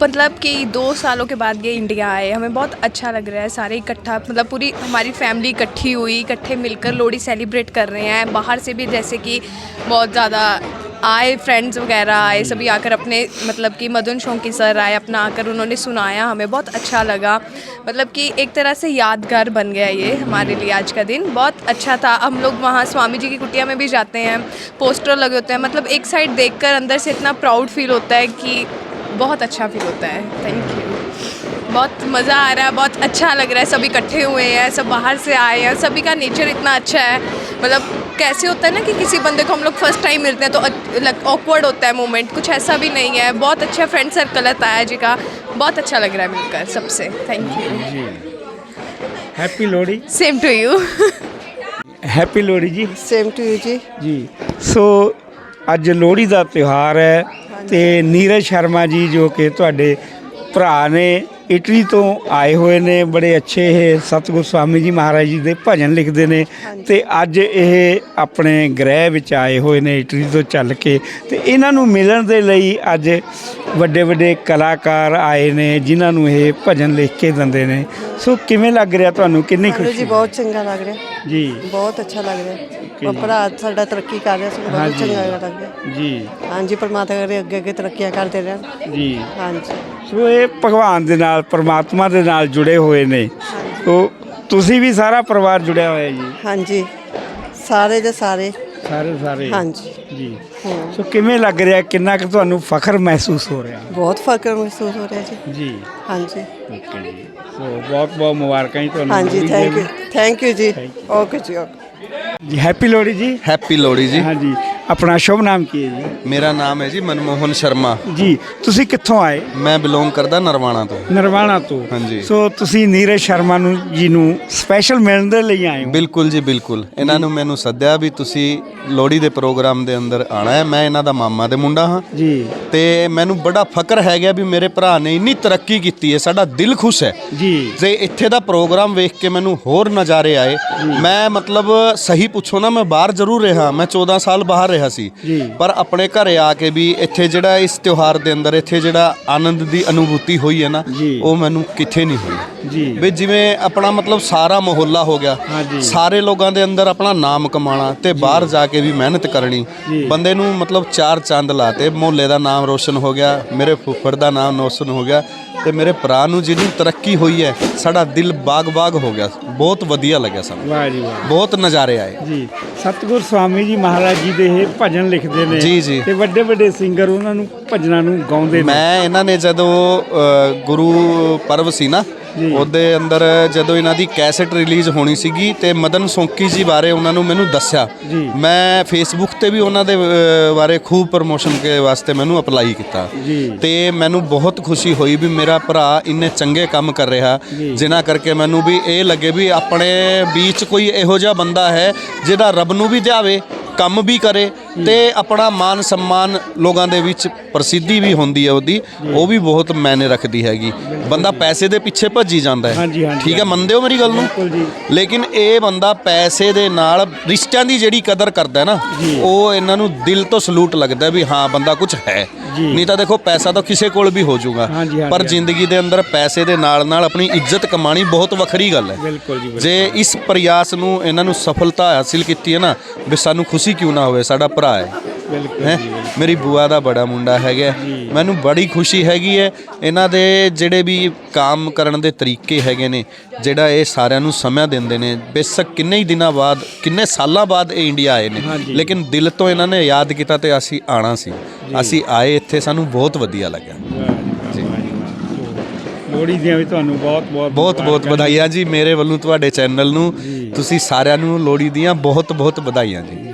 मतलब कि दो सालों के बाद ये इंडिया आए। हमें बहुत अच्छा लग रहा है, सारे इकट्ठा मतलब पूरी हमारी फैमिली इकट्ठी हुई, इकट्ठे मिलकर लोहड़ी सेलिब्रेट कर रहे हैं। बाहर से भी जैसे कि बहुत ज़्यादा आए फ्रेंड्स वगैरह, आए सभी आकर अपने मतलब कि मदन शौकी सर आए, अपना आकर उन्होंने सुनाया, हमें बहुत अच्छा लगा। मतलब कि एक तरह से यादगार बन गया ये हमारे लिए आज का दिन। बहुत अच्छा था। हम लोग वहाँ स्वामी जी की कुटिया में भी जाते हैं पोस्टर लगे होते हैं। मतलब एक साइड देखकर अंदर से इतना प्राउड फील होता है कि बहुत अच्छा फील होता है. थैंक यू बहुत मज़ा आ रहा है बहुत अच्छा लग रहा है. सब इकट्ठे हुए हैं सब बाहर से आए हैं सभी का नेचर इतना अच्छा है. मतलब कैसे होता है ना कि किसी बंदे को हम लोग फ़र्स्ट टाइम मिलते हैं तो ऑकवर्ड होता है मोमेंट कुछ ऐसा भी नहीं है. बहुत अच्छा फ्रेंड सर्कल है ताया जी का. बहुत अच्छा लग रहा है मिलकर सबसे. Thank you happy Lohri same to you happy Lohri ji. Same to you जी जी. सो so, अज लोहड़ी का त्यौहार है ਤੇ ਨੀਰਜ ਸ਼ਰਮਾ ਜੀ ਜੋ ਕਿ ਤੁਹਾਡੇ ਭਰਾ ਨੇ ਇਟਲੀ ਤੋਂ ਆਏ ਹੋਏ ਨੇ ਬੜੇ ਅੱਛੇ ਇਹ ਸਤਿਗੁਰ ਸਵਾਮੀ ਜੀ ਮਹਾਰਾਜ ਜੀ ਦੇ ਭਜਨ ਲਿਖਦੇ ਨੇ ਤੇ ਅੱਜ ਇਹ ਆਪਣੇ ਗ੍ਰਹਿ ਵਿੱਚ ਆਏ ਹੋਏ ਨੇ ਇਟਲੀ ਤੋਂ ਚੱਲ ਕੇ ਤੇ ਇਹਨਾਂ ਨੂੰ ਮਿਲਣ ਦੇ ਲਈ ਅੱਜ ਵੱਡੇ ਵੱਡੇ ਕਲਾਕਾਰ ਆਏ ਨੇ ਜਿਨ੍ਹਾਂ ਨੂੰ ਇਹ ਭਜਨ ਲਿਖ ਕੇ ਦਿੰਦੇ ਨੇ। ਸੋ ਕਿਵੇਂ ਲੱਗ ਰਿਹਾ ਤੁਹਾਨੂੰ? ਕਿੰਨੀ ਸਾਨੂੰ ਜੀ ਖੁਸ਼ੀ ਬਹੁਤ ਚੰਗਾ ਲੱਗ ਰਿਹਾ। ਜੀ। ਬਹੁਤ ਅੱਛਾ ਲੱਗ ਰਿਹਾ। ਭਰਾ ਸਾਡਾ ਤਰੱਕੀ ਕਰ ਰਿਹਾ ਸਾਨੂੰ ਬਹੁਤ। ਚੰਗਾ ਲੱਗ ਰਿਹਾ। ਜੀ। ਹਾਂਜੀ ਪਰਮਾਤਮਾ ਕਰੇ ਅੱਗੇ ਅੱਗੇ ਤਰੱਕੀਆਂ ਕਰਦੇ ਰਹਿਣ। ਜੀ। ਹਾਂਜੀ। ਸੋ ਇਹ ਭਗਵਾਨ ਦੇ ਨਾਲ ਪ੍ਰਮਾਤਮਾ ਦੇ ਨਾਲ ਜੁੜੇ ਹੋਏ ਨੇ। ਸੋ ਤੁਸੀਂ ਵੀ ਸਾਰਾ ਪਰਿਵਾਰ ਜੁੜਿਆ ਹੋਇਆ ਜੀ? ਹਾਂਜੀ। ਸਾਰੇ ਦੇ ਸਾਰੇ। ਸਾਰੇ ਸਾਰੇ? ਹਾਂਜੀ। ਜੀ। ਹੂੰ। ਸੋ ਕਿਵੇਂ ਲੱਗ ਰਿਹਾ? ਕਿੰਨਾ ਕੁ ਤੁਹਾਨੂੰ ਫਖਰ ਮਹਿਸੂਸ ਹੋ ਰਿਹਾ? ਬਹੁਤ ਫ਼ਰਕ ਮਹਿਸੂਸ ਹੋ ਰਿਹਾ ਜੀ। ਜੀ। ਹਾਂਜੀ। ਓਕੇ ਜੀ। ਸੋ ਬਹੁਤ ਬਹੁਤ ਮੁਬਾਰਕਾਂ ਜੀ ਤੁਹਾਨੂੰ। ਹਾਂਜੀ Lohri thank you thank you ਜੀ। ਓਕੇ ਜੀ ਓਕੇ। ਜੀ ਹੈਪੀ ਲੋਹੜੀ ਜੀ। ਹੈਪੀ ਲੋਹੜੀ ਜੀ। ਹਾਂਜੀ। ਆਪਣਾ ਸ਼ੁਭ ਨਾਮ ਕੀ ਹੈ ਜੀ? ਮੇਰਾ ਨਾਮ ਹੈ ਜੀ ਮਨਮੋਹਨ ਸ਼ਰਮਾ। ਜੀ ਤੁਸੀਂ ਕਿੱਥੋਂ ਆਏ? ਮੈਂ ਬਿਲੋਂਗ ਕਰਦਾ ਨਰਵਾਣਾ ਤੋਂ। ਨਰਵਾਣਾ ਤੋਂ। ਹਾਂਜੀ। ਸੋ ਤੁਸੀਂ ਨੀਰਜ ਸ਼ਰਮਾ ਨੂੰ ਜੀ ਨੂੰ ਸਪੈਸ਼ਲ ਮਿਲਣ ਦੇ ਲਈ ਆਏ ਹੋ? ਬਿਲਕੁਲ ਜੀ ਬਿਲਕੁਲ। ਇਹਨਾਂ ਨੂੰ ਮੈਨੂੰ ਸੱਦਿਆ ਵੀ ਤੁਸੀਂ ਲੋਹੜੀ ਦੇ ਪ੍ਰੋਗਰਾਮ ਦੇ ਅੰਦਰ ਆਣਾ ਹੈ। ਮੈਂ ਇਹਨਾਂ ਦਾ ਮਾਮਾ ਦੇ ਮੁੰਡਾ ਹਾਂ। ਜੀ। ਤੇ ਮੈਨੂੰ ਬੜਾ ਫਕਰ ਹੈ ਗਿਆ ਵੀ ਮੇਰੇ ਭਰਾ ਨੇ ਇੰਨੀ ਤਰੱਕੀ ਕੀਤੀ ਹੈ। ਸਾਡਾ ਦਿਲ ਖੁਸ਼ ਹੈ। ਜੀ। ਤੇ ਇੱਥੇ ਦਾ ਪ੍ਰੋਗਰਾਮ ਵੇਖ ਕੇ ਮੈਨੂੰ ਹੋਰ ਨਜ਼ਾਰੇ ਆਏ ਮੈਂ ਮਤਲਬ ਸਹੀ ਪੁੱਛੋ ਨਾ ਮੈਂ ਬਾਹਰ ਜ਼ਰੂਰ ਰਿਹਾ। ਮੈਂ 14 ਸਾਲ ਬਾਹਰ ਰਿਹਾ ਸੀ। ਪਰ ਆਪਣੇ ਘਰੇ ਆ ਕੇ ਵੀ ਇੱਥੇ ਜਿਹੜਾ ਇਸ ਤਿਉਹਾਰ ਦੇ ਅੰਦਰ ਇੱਥੇ ਜਿਹੜਾ ਆਨੰਦ ਦੀ ਅਨੁਭੂਤੀ ਹੋਈ ਹੈ ਨਾ। ਉਹ ਮੈਨੂੰ ਕਿੱਥੇ ਨਹੀਂ ਹੋਈ ਜੀ ਵੀ ਜਿਵੇਂ ਆਪਣਾ ਮਤਲਬ ਸਾਰਾ ਮੁਹੱਲਾ ਹੋ ਗਿਆ। ਸਾਰੇ ਲੋਕਾਂ ਦੇ ਅੰਦਰ ਆਪਣਾ ਨਾਮ ਕਮਾਣਾ ਤੇ ਬਾਹਰ ਜਾ ਕੇ ਵੀ ਮਿਹਨਤ ਕਰਨੀ। ਬੰਦੇ ਨੂੰ ਮਤਲਬ ਚਾਰ ਚੰਦ ਲਾਤੇ ਮੁਹੱਲੇ ਦਾ ਨਾਮ ਰੋਸ਼ਨ ਹੋ ਗਿਆ ਮੇਰੇ ਫੁੱਫੜ ਦਾ ਨਾਮ ਰੋਸ਼ਨ ਹੋ ਗਿਆ ਤੇ ਮੇਰੇ ਭਰਾ ਨੂੰ ਜਿਹਨੂੰ ਤਰੱਕੀ ਹੋਈ ਹੈ ਸਾਡਾ ਦਿਲ ਬਾਗ-ਬਾਗ ਹੋ ਗਿਆ ਬਹੁਤ ਵਧੀਆ ਲੱਗਿਆ ਸਾਨੂੰ ਵਾਹ ਜੀ ਵਾਹ ਬਹੁਤ ਨਜ਼ਾਰੇ ਆਏ ਜੀ ਸਤਿਗੁਰ ਸਵਾਮੀ ਜੀ ਮਹਾਰਾਜ ਜੀ ਦੇ ਇਹ ਭਜਨ ਲਿਖਦੇ ਨੇ ਜੀ, ਜੀ। ਤੇ ਵੱਡੇ ਵੱਡੇ ਸਿੰਗਰ ਉਹਨਾਂ ਨੂੰ ਭਜਨਾਂ ਨੂੰ ਗਾਉਂਦੇ ਨੇ ਮੈਂ ਇਹਨਾਂ ਨੇ ਜਦੋਂ ਅ, ਗੁਰੂ ਪਰਵ ਸੀ ਨਾ। ਉਹਦੇ ਅੰਦਰ ਜਦੋਂ ਇਹਨਾਂ ਦੀ ਕੈਸੇਟ ਰਿਲੀਜ਼ ਹੋਣੀ ਸੀਗੀ ਤੇ ਮਦਨ ਸੌਂਕੀ ਜੀ ਬਾਰੇ ਉਹਨਾਂ ਨੂੰ ਮੈਨੂੰ ਦੱਸਿਆ। ਮੈਂ ਫੇਸਬੁੱਕ ਤੇ ਵੀ ਉਹਨਾਂ ਦੇ ਬਾਰੇ ਖੂਬ ਪ੍ਰਮੋਸ਼ਨ ਕੇ ਵਾਸਤੇ ਮੈਨੂੰ ਅਪਲਾਈ ਕੀਤਾ। ਤੇ ਮੈਨੂੰ ਬਹੁਤ ਖੁਸ਼ੀ ਹੋਈ ਵੀ ਮੇਰਾ ਭਰਾ ਇੰਨੇ ਚੰਗੇ ਕੰਮ ਕਰ ਰਿਹਾ। ਜਿਨ੍ਹਾਂ ਕਰਕੇ ਮੈਨੂੰ ਵੀ ਇਹ ਲੱਗੇ ਵੀ ਆਪਣੇ ਵਿੱਚ ਕੋਈ ਇਹੋ ਜਿਹਾ ਬੰਦਾ ਹੈ ਜਿਹੜਾ ਰੱਬ ਨੂੰ ਵੀ ਧਿਆਵੇ ਕੰਮ ਵੀ ਕਰੇ ਤੇ ਆਪਣਾ ਮਾਨ ਸਨਮਾਨ ਲੋਕਾਂ ਦੇ ਵਿੱਚ ਪ੍ਰਸਿੱਧੀ ਵੀ ਹੁੰਦੀ ਹੈ ਉਹਦੀ ਉਹ ਵੀ ਬਹੁਤ ਮਾਇਨੇ ਰੱਖਦੀ ਹੈਗੀ। ਬੰਦਾ ਪੈਸੇ ਦੇ ਪਿੱਛੇ ਭੱਜੀ ਜਾਂਦਾ ਹੈ। ਹਾਂਜੀ, ਹਾਂਜੀ, ਠੀਕ ਹੈ ਮੰਨਦੇ ਹੋ ਮੇਰੀ ਗੱਲ ਨੂੰ? ਬਿਲਕੁਲ ਜੀ। ਲੇਕਿਨ ਇਹ ਬੰਦਾ ਪੈਸੇ ਦੇ ਨਾਲ ਰਿਸ਼ਤਿਆਂ ਦੀ ਜਿਹੜੀ ਕਦਰ ਕਰਦਾ ਹੈ ਨਾ ਉਹ ਇਹਨਾਂ ਨੂੰ ਦਿਲ ਤੋਂ ਸਲੂਟ ਲੱਗਦਾ ਵੀ ਹਾਂ ਬੰਦਾ ਕੁਝ ਹੈ। ਜੀ। ਨਹੀਂ ਤਾਂ ਦੇਖੋ ਪੈਸਾ ਤਾਂ ਕਿਸੇ ਕੋਲ ਵੀ ਹੋ ਜਾਊਗਾ। ਹਾਂਜੀ, ਹਾਂਜੀ, ਪਰ ਹਾਂਜੀ। ਜ਼ਿੰਦਗੀ ਦੇ ਅੰਦਰ ਪੈਸੇ ਦੇ ਨਾਲ ਨਾਲ ਆਪਣੀ ਇੱਜ਼ਤ ਕਮਾਣੀ ਬਹੁਤ ਵੱਖਰੀ ਗੱਲ ਹੈ। ਬਿਲਕੁਲ ਜੀ ਬਿਲਕੁਲ। ਜੇ ਇਸ ਪ੍ਰਯਾਸ ਨੂੰ ਇਹਨਾਂ ਨੂੰ ਸਫਲਤਾ ਹਾਸਿਲ ਕੀਤੀ ਹੈ ਨਾ ਵੀ ਸਾਨੂੰ ਖੁਸ਼ੀ ਕਿਉਂ ਨਾ ਹੋਵੇ ਸਾਡਾ ਭਰਾ ਹੈ। ਬਿਲਕੁਲ ਹੈ? ਜੀ, ਬਿਲਕੁਲ। ਮੇਰੀ ਬੂਆ ਦਾ ਬੜਾ ਮੁੰਡਾ ਹੈਗਾ ਮੈਨੂੰ ਬੜੀ ਖੁਸ਼ੀ ਹੈਗੀ ਹੈ। ਇਹਨਾਂ ਦੇ ਜਿਹੜੇ ਵੀ ਕੰਮ ਕਰਨ ਦੇ ਤਰੀਕੇ ਹੈਗੇ ਨੇ ਜਿਹੜਾ ਇਹ ਸਾਰਿਆਂ ਨੂੰ ਸਮਾਂ ਦਿੰਦੇ ਨੇ ਬੇਸ਼ੱਕ ਕਿੰਨੇ ਹੀ ਦਿਨਾਂ ਬਾਅਦ ਕਿੰਨੇ ਸਾਲਾਂ ਬਾਅਦ ਇਹ ਇੰਡੀਆ ਆਏ ਨੇ। ਲੇਕਿਨ ਦਿਲ ਤੋਂ ਇਹਨਾਂ ਨੇ ਯਾਦ ਕੀਤਾ ਤੇ ਅਸੀਂ ਆਣਾ ਸੀ। ਅਸੀਂ ਆਏ ਇੱਥੇ ਸਾਨੂੰ ਬਹੁਤ ਵਧੀਆ ਲੱਗਿਆ। ਲੋਹੜੀ ਦੀਆਂ ਵੀ ਤੁਹਾਨੂੰ ਬਹੁਤ ਬਹੁਤ ਬਹੁਤ ਬਹੁਤ ਵਧਾਈਆਂ ਜੀ। ਮੇਰੇ ਵੱਲੋਂ ਤੁਹਾਡੇ ਚੈਨਲ ਨੂੰ। ਤੁਸੀਂ ਸਾਰਿਆਂ ਨੂੰ ਲੋਹੜੀ ਦੀਆਂ ਬਹੁਤ ਬਹੁਤ ਵਧਾਈਆਂ ਜੀ।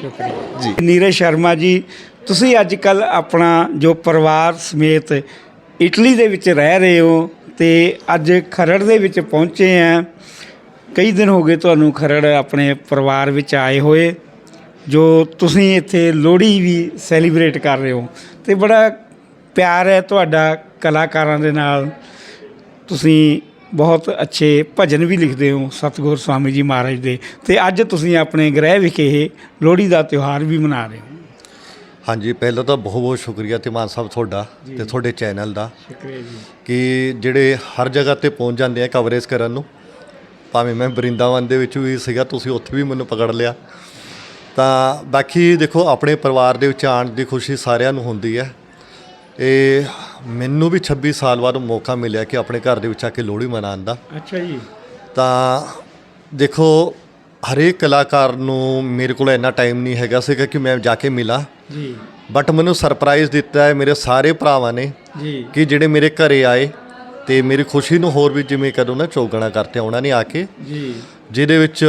ਸ਼ੁਕਰੀਆ। ਜੀ। ਨੀਰਜ ਸ਼ਰਮਾ ਜੀ ਤੁਸੀਂ ਅੱਜ ਕੱਲ ਆਪਣਾ ਜੋ ਪਰਿਵਾਰ ਸਮੇਤ ਇਟਲੀ ਦੇ ਵਿੱਚ ਰਹਿ ਰਹੇ ਹੋ ਤੇ ਅੱਜ ਖਰੜ ਦੇ ਵਿੱਚ ਪਹੁੰਚੇ ਆ। ਕਈ ਦਿਨ ਹੋ ਗਏ ਤੁਹਾਨੂੰ ਖਰੜ ਆਪਣੇ ਪਰਿਵਾਰ ਵਿੱਚ ਆਏ ਹੋਏ ਜੋ ਤੁਸੀਂ ਇੱਥੇ ਲੋਹੜੀ ਵੀ ਸੈਲੀਬ੍ਰੇਟ ਕਰ ਰਹੇ ਹੋ। ਤੇ ਬੜਾ ਪਿਆਰ ਹੈ ਤੁਹਾਡਾ ਕਲਾਕਾਰਾਂ ਦੇ ਨਾਲ। ਤੁਸੀਂ ਬਹੁਤ ਅੱਛੇ ਭਜਨ ਵੀ ਲਿਖਦੇ ਹੋ ਸਤਿਗੁਰ ਸਵਾਮੀ ਜੀ ਮਹਾਰਾਜ ਦੇ। ਤੇ ਅੱਜ ਤੁਸੀਂ ਆਪਣੇ ਗ੍ਰਹਿ ਵਿਖੇ ਇਹ ਲੋਹੜੀ ਦਾ ਤਿਉਹਾਰ ਵੀ ਮਨਾ ਰਹੇ ਹੋ। ਹਾਂਜੀ ਪਹਿਲਾਂ ਤਾਂ ਬਹੁਤ ਬਹੁਤ ਸ਼ੁਕਰੀਆ ਧੀਮਾਨ ਸਾਹਿਬ ਤੁਹਾਡਾ ਤੇ ਤੁਹਾਡੇ ਚੈਨਲ ਦਾ ਸ਼ੁਕਰੀਆ ਜੀ। ਕਿ ਜਿਹੜੇ ਹਰ ਜਗ੍ਹਾ ਤੇ ਪਹੁੰਚ ਜਾਂਦੇ ਆ ਕਵਰੇਜ ਕਰਨ ਨੂੰ ਭਾਵੇਂ ਮੈਂ ਬਰਿੰਦਾਵਨ ਦੇ ਵਿੱਚ ਵੀ ਸੀਗਾ ਤੁਸੀਂ ਉੱਥੇ ਵੀ ਮੈਨੂੰ ਪਕੜ ਲਿਆ। ਤਾਂ ਬਾਕੀ ਦੇਖੋ ਆਪਣੇ ਪਰਿਵਾਰ ਦੇ ਵਿੱਚ ਆਉਣ ਦੀ ਖੁਸ਼ੀ ਸਾਰਿਆਂ ਨੂੰ ਹੁੰਦੀ ਹੈ। ਇਹ ਮੈਨੂੰ ਵੀ 26 ਸਾਲ ਬਾਅਦ ਮੌਕਾ ਮਿਲਿਆ ਕਿ ਆਪਣੇ ਘਰ ਦੇ ਵਿੱਚ ਆ ਕੇ ਲੋਹੜੀ ਮਨਾਉਣ ਦਾ। ਅੱਛਾ ਜੀ। ਤਾਂ ਦੇਖੋ ਹਰੇਕ ਕਲਾਕਾਰ ਨੂੰ ਮੇਰੇ ਕੋਲ ਇੰਨਾ ਟਾਈਮ ਨਹੀਂ ਹੈਗਾ ਸੀਗਾ ਕਿ ਮੈਂ ਜਾ ਕੇ ਮਿਲਾਂ। ਜੀ। ਬਟ ਮੈਨੂੰ ਸਰਪ੍ਰਾਈਜ਼ ਦਿੱਤਾ ਹੈ ਮੇਰੇ ਸਾਰੇ ਭਰਾਵਾਂ ਨੇ ਜੀ। ਕਿ ਜਿਹੜੇ ਮੇਰੇ ਘਰੇ ਆਏ ਤੇ ਮੇਰੀ ਖੁਸ਼ੀ ਨੂੰ ਹੋਰ ਵੀ ਜਿਵੇਂ ਕਦੋਂ ਨਾ ਚੌਗਣਾ ਕਰਤੇ ਉਹਨਾਂ ਨੇ ਆ ਕੇ। ਜੀ। ਜਿਹਦੇ ਵਿੱਚ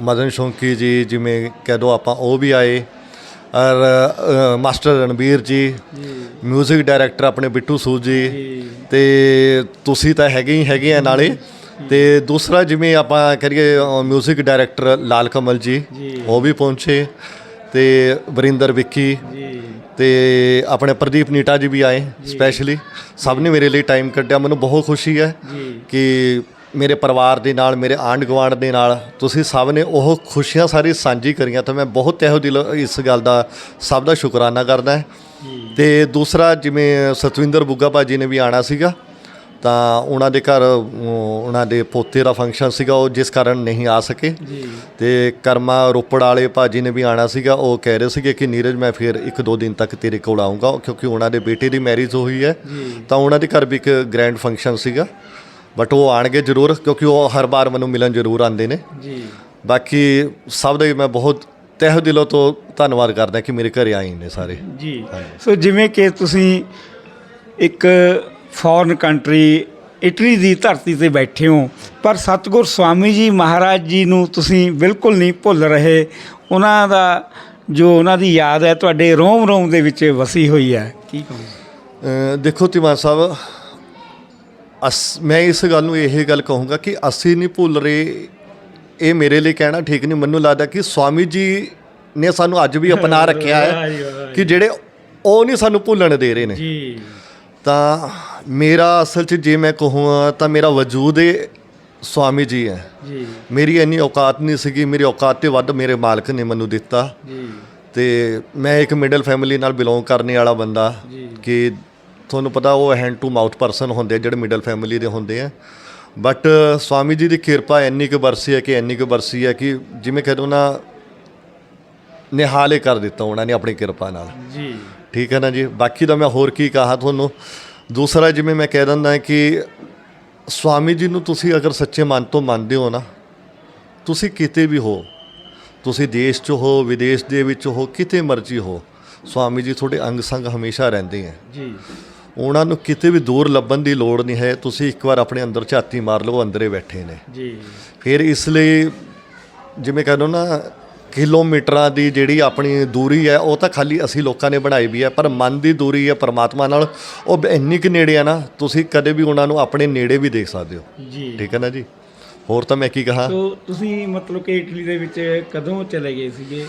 ਮਦਨ ਸ਼ੌਂਕੀ ਜੀ ਜਿਵੇਂ ਕਹਿ ਦੋ ਆਪਾਂ ਉਹ ਵੀ ਆਏ। ਔਰ ਅ, ਮਾਸਟਰ ਰਣਬੀਰ ਜੀ ਮਿਊਜ਼ਿਕ ਡਾਇਰੈਕਟਰ ਆਪਣੇ ਬਿੱਟੂ ਸੂਦ ਜੀ। ਤੇ ਤੁਸੀਂ ਤਾਂ ਹੈਗੇ ਹੀ ਹੈਗੇ ਆ ਨਾਲੇ। ਤੇ ਦੂਸਰਾ ਜਿਵੇਂ ਆਪਾਂ ਕਰੀਏ ਮਿਊਜ਼ਿਕ ਡਾਇਰੈਕਟਰ ਲਾਲ ਕਮਲ ਜੀ ਉਹ ਵੀ ਪਹੁੰਚੇ। ਤੇ ਵਰਿੰਦਰ ਵਿੱਕੀ। ਤੇ ਆਪਣੇ ਪ੍ਰਦੀਪ ਨੀਟਾ ਜੀ ਵੀ ਆਏ ਸਪੈਸ਼ਲੀ ਸਭ ਨੇ ਮੇਰੇ ਲਈ ਟਾਈਮ ਕੱਢਿਆ। ਮੈਨੂੰ ਬਹੁਤ ਖੁਸ਼ੀ ਹੈ ਕਿ ਮੇਰੇ ਪਰਿਵਾਰ ਦੇ ਨਾਲ ਮੇਰੇ ਆਂਢ ਗੁਆਂਢ ਦੇ ਨਾਲ ਤੁਸੀਂ ਸਭ ਨੇ ਉਹ ਖੁਸ਼ੀਆਂ ਸਾਰੀ ਸਾਂਝੀ ਕਰੀਆਂ ਤਾਂ ਮੈਂ ਬਹੁਤ ਤਹਿ ਦਿਲ ਇਸ ਗੱਲ ਦਾ ਸਭ ਦਾ ਸ਼ੁਕਰਾਨਾ ਕਰਦਾ ਹਾਂ। ਤੇ ਦੂਸਰਾ ਜਿਵੇਂ ਸਤਵਿੰਦਰ ਬੁੱਗਾ ਭਾਜੀ ਨੇ ਵੀ ਆਣਾ ਸੀਗਾ ਤਾਂ ਉਹਨਾਂ ਦੇ ਘਰ ਉਹਨਾਂ ਦੇ ਪੋਤੇ ਦਾ ਫੰਕਸ਼ਨ ਸੀਗਾ ਉਹ ਜਿਸ ਕਾਰਨ ਨਹੀਂ ਆ ਸਕੇ। ਤੇ ਕਰਮਾ ਰੋਪੜ ਵਾਲੇ ਭਾਜੀ ਨੇ ਵੀ ਆਣਾ ਸੀਗਾ ਉਹ ਕਹਿ ਰਹੇ ਸੀਗੇ ਕਿ ਨੀਰਜ ਮੈਂ ਫਿਰ ਇੱਕ ਦੋ ਦਿਨ ਤੱਕ ਤੇਰੇ ਕੋਲ ਆਉਂਗਾ ਕਿਉਂਕਿ ਉਹਨਾਂ ਦੇ ਬੇਟੇ ਦੀ ਮੈਰਿਜ ਹੋਈ ਹੈ। ਤਾਂ ਉਹਨਾਂ ਦੇ ਘਰ ਵੀ ਇੱਕ ਗ੍ਰੈਂਡ ਫੰਕਸ਼ਨ ਸੀਗਾ। ਬਟ ਉਹ ਆਣਗੇ ਜ਼ਰੂਰ ਕਿਉਂਕਿ ਉਹ ਹਰ ਵਾਰ ਮੈਨੂੰ ਮਿਲਣ ਜ਼ਰੂਰ ਆਉਂਦੇ ਨੇ। ਜੀ। ਬਾਕੀ ਸਭ ਦਾ ਮੈਂ ਬਹੁਤ ਤਹਿ ਦਿਲੋਂ ਤੋਂ ਧੰਨਵਾਦ ਕਰਦਾ ਕਿ ਮੇਰੇ ਘਰੇ ਆਏ ਨੇ ਸਾਰੇ। ਜੀ। ਸੋ ਜਿਵੇਂ ਕਿ ਤੁਸੀਂ ਇੱਕ ਫੋਰਨ ਕੰਟਰੀ ਇਟਲੀ ਦੀ ਧਰਤੀ ਤੇ ਬੈਠੇ ਹੋ ਪਰ ਸਤਿਗੁਰ ਸਵਾਮੀ ਜੀ ਮਹਾਰਾਜ ਜੀ ਨੂੰ ਤੁਸੀਂ ਬਿਲਕੁਲ ਨਹੀਂ ਭੁੱਲ ਰਹੇ। ਉਹਨਾਂ ਦਾ ਜੋ ਉਹਨਾਂ ਦੀ ਯਾਦ ਹੈ ਤੁਹਾਡੇ ਰੋਮ ਰੋਮ ਦੇ ਵਿੱਚ ਵਸੀ ਹੋਈ ਹੈ। ਕੀ ਕਹੋਗੇ? ਅ, ਦੇਖੋ ਤਿਵਾਨ ਸਾਹਿਬ ਅਸ ਮੈਂ ਇਸ ਗੱਲ ਨੂੰ ਇਹ ਗੱਲ ਕਹੂੰਗਾ ਕਿ ਅਸੀਂ ਨਹੀਂ ਭੁੱਲ ਰਹੇ ਇਹ ਮੇਰੇ ਲਈ ਕਹਿਣਾ ਠੀਕ ਨਹੀਂ ਮੈਨੂੰ ਲੱਗਦਾ ਕਿ ਸਵਾਮੀ ਜੀ ਨੇ ਸਾਨੂੰ ਅੱਜ ਵੀ ਅਪਣਾ ਰੱਖਿਆ ਹੈ ਕਿ ਜਿਹੜੇ ਉਹ ਨਹੀਂ ਸਾਨੂੰ ਭੁੱਲਣ ਦੇ ਰਹੇ ਨੇ। ਜੀ। ਤਾਂ ਮੇਰਾ ਅਸਲ 'ਚ ਜੇ ਮੈਂ ਕਹੂੰ ਤਾਂ ਮੇਰਾ ਵਜੂਦ ਇਹ ਸਵਾਮੀ ਜੀ ਹੈ। ਜੀ। ਮੇਰੀ ਇੰਨੀ ਔਕਾਤ ਨਹੀਂ ਸੀਗੀ ਮੇਰੀ ਔਕਾਤ ਤੇ ਵੱਧ ਮੇਰੇ ਮਾਲਕ ਨੇ ਮੈਨੂੰ ਦਿੱਤਾ। ਜੀ। ਤੇ ਮੈਂ ਇੱਕ ਮਿਡਲ ਫੈਮਿਲੀ ਨਾਲ ਬਿਲੋਂਗ ਕਰਨੇ ਵਾਲਾ ਬੰਦਾ ਕਿ ਤੁਹਾਨੂੰ ਪਤਾ ਉਹ ਹੈਂਡ ਟੂ ਮਾਊਥ ਪਰਸਨ ਹੁੰਦੇ ਜਿਹੜੇ ਮਿਡਲ ਫੈਮਿਲੀ ਦੇ ਹੁੰਦੇ ਆ। ਬਟ ਸਵਾਮੀ ਜੀ ਦੀ ਕਿਰਪਾ ਇੰਨੀ ਕੁ ਬਰਸੀ ਹੈ ਕਿ ਇੰਨੀ ਕੁ ਬਰਸੀ ਹੈ ਕਿ ਜਿਵੇਂ ਕਹਿੰਦੇ ਨਾ ਨਿਹਾਲੇ ਕਰ ਦਿੱਤਾ ਉਹਨਾਂ ਨੇ ਆਪਣੀ ਕਿਰਪਾ ਨਾਲ। ਜੀ। ਠੀਕ ਹੈ ਨਾ ਜੀ? ਬਾਕੀ ਤਾਂ ਮੈਂ ਹੋਰ ਕੀ ਕਹਾ ਤੁਹਾਨੂੰ? ਦੂਸਰਾ ਜਿਵੇਂ ਮੈਂ ਕਹਿ ਦਿੰਦਾ ਕਿ ਸਵਾਮੀ ਜੀ ਨੂੰ ਤੁਸੀਂ ਅਗਰ ਸੱਚੇ ਮਨ ਤੋਂ ਮੰਨਦੇ ਹੋ ਨਾ ਤੁਸੀਂ ਕਿਤੇ ਵੀ ਹੋ ਤੁਸੀਂ ਦੇਸ਼ 'ਚ ਹੋ ਵਿਦੇਸ਼ ਦੇ ਵਿੱਚ ਹੋ ਕਿਤੇ ਮਰਜ਼ੀ ਹੋ ਸਵਾਮੀ ਜੀ ਤੁਹਾਡੇ ਅੰਗ ਸੰਗ ਹਮੇਸ਼ਾ ਰਹਿੰਦੇ ਆ। ਜੀ। ਉਹਨਾਂ ਨੂੰ ਕਿਤੇ ਵੀ ਦੂਰ ਲੱਭਣ ਦੀ ਲੋੜ ਨਹੀਂ ਹੈ ਤੁਸੀਂ ਇੱਕ ਵਾਰ ਆਪਣੇ ਅੰਦਰ ਝਾਤੀ ਮਾਰ ਲਓ ਅੰਦਰੇ ਬੈਠੇ ਨੇ। ਜੀ। ਫਿਰ ਇਸ ਲਈ ਜਿਵੇਂ ਕਹਿੰਦੇ ਨਾ ਕਿਲੋਮੀਟਰਾਂ ਦੀ ਜਿਹੜੀ ਆਪਣੀ ਦੂਰੀ ਹੈ ਉਹ ਤਾਂ ਖਾਲੀ ਅਸੀਂ ਲੋਕਾਂ ਨੇ ਬਣਾਈ ਵੀ ਹੈ ਪਰ ਮਨ ਦੀ ਦੂਰੀ ਹੈ ਪਰਮਾਤਮਾ ਨਾਲ। ਉਹ ਇੰਨੀ ਕੁ ਨੇੜੇ ਆ ਨਾ ਤੁਸੀਂ ਕਦੇ ਵੀ ਉਹਨਾਂ ਨੂੰ ਆਪਣੇ ਨੇੜੇ ਵੀ ਦੇਖ ਸਕਦੇ ਹੋ। ਜੀ। ਠੀਕ ਹੈ ਨਾ ਜੀ? ਹੋਰ ਤਾਂ ਮੈਂ ਕੀ ਕਹਾ? ਸੋ ਤੁਸੀਂ ਮਤਲਬ ਕਿ ਇਟਲੀ ਦੇ ਵਿੱਚ ਕਦੋਂ ਚਲੇ ਗਏ ਸੀਗੇ?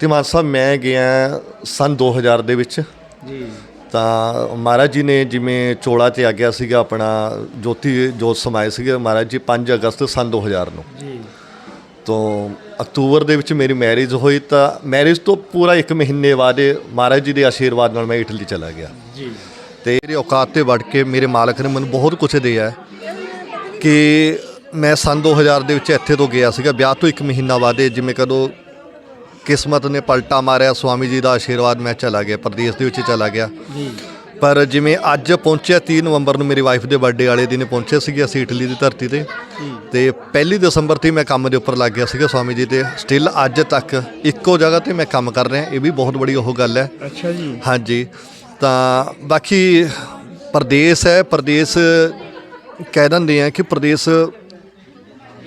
ਤਿਮਾਨ ਸਾਹਿਬ ਮੈਂ ਗਿਆ ਸਨ 2000 ਦੇ ਵਿੱਚ। ਜੀ। ਤਾਂ ਮਹਾਰਾਜ ਜੀ ਨੇ ਜਿਵੇਂ ਚੋਲਾ ਤੇ ਆ ਗਿਆ ਸੀਗਾ ਆਪਣਾ ਜੋਤੀ ਜੋਤ ਸਮਾਏ ਸੀਗੇ ਮਹਾਰਾਜ ਜੀ 5 ਅਗਸਤ ਸਨ 2000 ਨੂੰ। ਜੀ। ਤੋਂ ਅਕਤੂਬਰ ਦੇ ਵਿੱਚ ਮੇਰੀ ਮੈਰਿਜ ਹੋਈ ਤਾਂ ਮੈਰਿਜ ਤੋਂ ਪੂਰਾ 1 ਮਹੀਨੇ ਬਾਅਦ ਮਹਾਰਾਜ ਜੀ ਦੇ ਆਸ਼ੀਰਵਾਦ ਨਾਲ ਮੈਂ ਇਟਲੀ ਚਲਾ ਗਿਆ। ਜੀ। ਤੇ ਮੇਰੇ ਔਕਾਤ ਤੇ ਵੜ ਕੇ ਮੇਰੇ ਮਾਲਕ ਨੇ ਮੈਨੂੰ ਬਹੁਤ ਕੁਝ ਦਿਆ ਕਿ ਮੈਂ ਸਨ 2000 ਦੇ ਵਿੱਚ ਇੱਥੇ ਤੋਂ ਗਿਆ ਸੀਗਾ। ਵਿਆਹ ਤੋਂ 1 ਮਹੀਨਾ ਬਾਅਦ ਜਿਵੇਂ ਕਦੋਂ ਕਿਸਮਤ ਨੇ ਪਲਟਾ ਮਾਰਿਆ ਸਵਾਮੀ ਜੀ ਦਾ ਆਸ਼ੀਰਵਾਦ ਮੈਂ ਚਲਾ ਗਿਆ ਪ੍ਰਦੇਸ਼ ਦੇ ਵਿੱਚ ਚਲਾ ਗਿਆ। ਜੀ। ਪਰ ਜਿਵੇਂ ਅੱਜ ਪਹੁੰਚਿਆ 30 ਨਵੰਬਰ ਨੂੰ ਮੇਰੀ ਵਾਈਫ ਦੇ ਬਰਥਡੇ ਵਾਲੇ ਦਿਨ ਪਹੁੰਚੇ ਸੀਗੇ ਅਸੀਂ ਇਟਲੀ ਦੀ ਧਰਤੀ ਤੇ। ਤੇ ਪਹਿਲੀ ਦਸੰਬਰ ਤੇ ਮੈਂ ਕੰਮ ਦੇ ਉੱਪਰ ਲੱਗ ਗਿਆ ਸੀਗਾ ਸਵਾਮੀ ਜੀ ਤੇ। ਸਟਿਲ ਅੱਜ ਤੱਕ ਇੱਕੋ ਜਗ੍ਹਾ ਤੇ ਮੈਂ ਕੰਮ ਕਰ ਰਿਹਾ ਇਹ ਵੀ ਬਹੁਤ ਬੜੀ ਉਹ ਗੱਲ ਹੈ। ਅੱਛਾ ਜੀ। ਹਾਂਜੀ। ਤਾਂ ਬਾਕੀ ਪ੍ਰਦੇਸ਼ ਹੈ ਪ੍ਰਦੇਸ਼ ਕਹਿ ਦਿੰਦੇ ਆ ਕਿ ਪ੍ਰਦੇਸ਼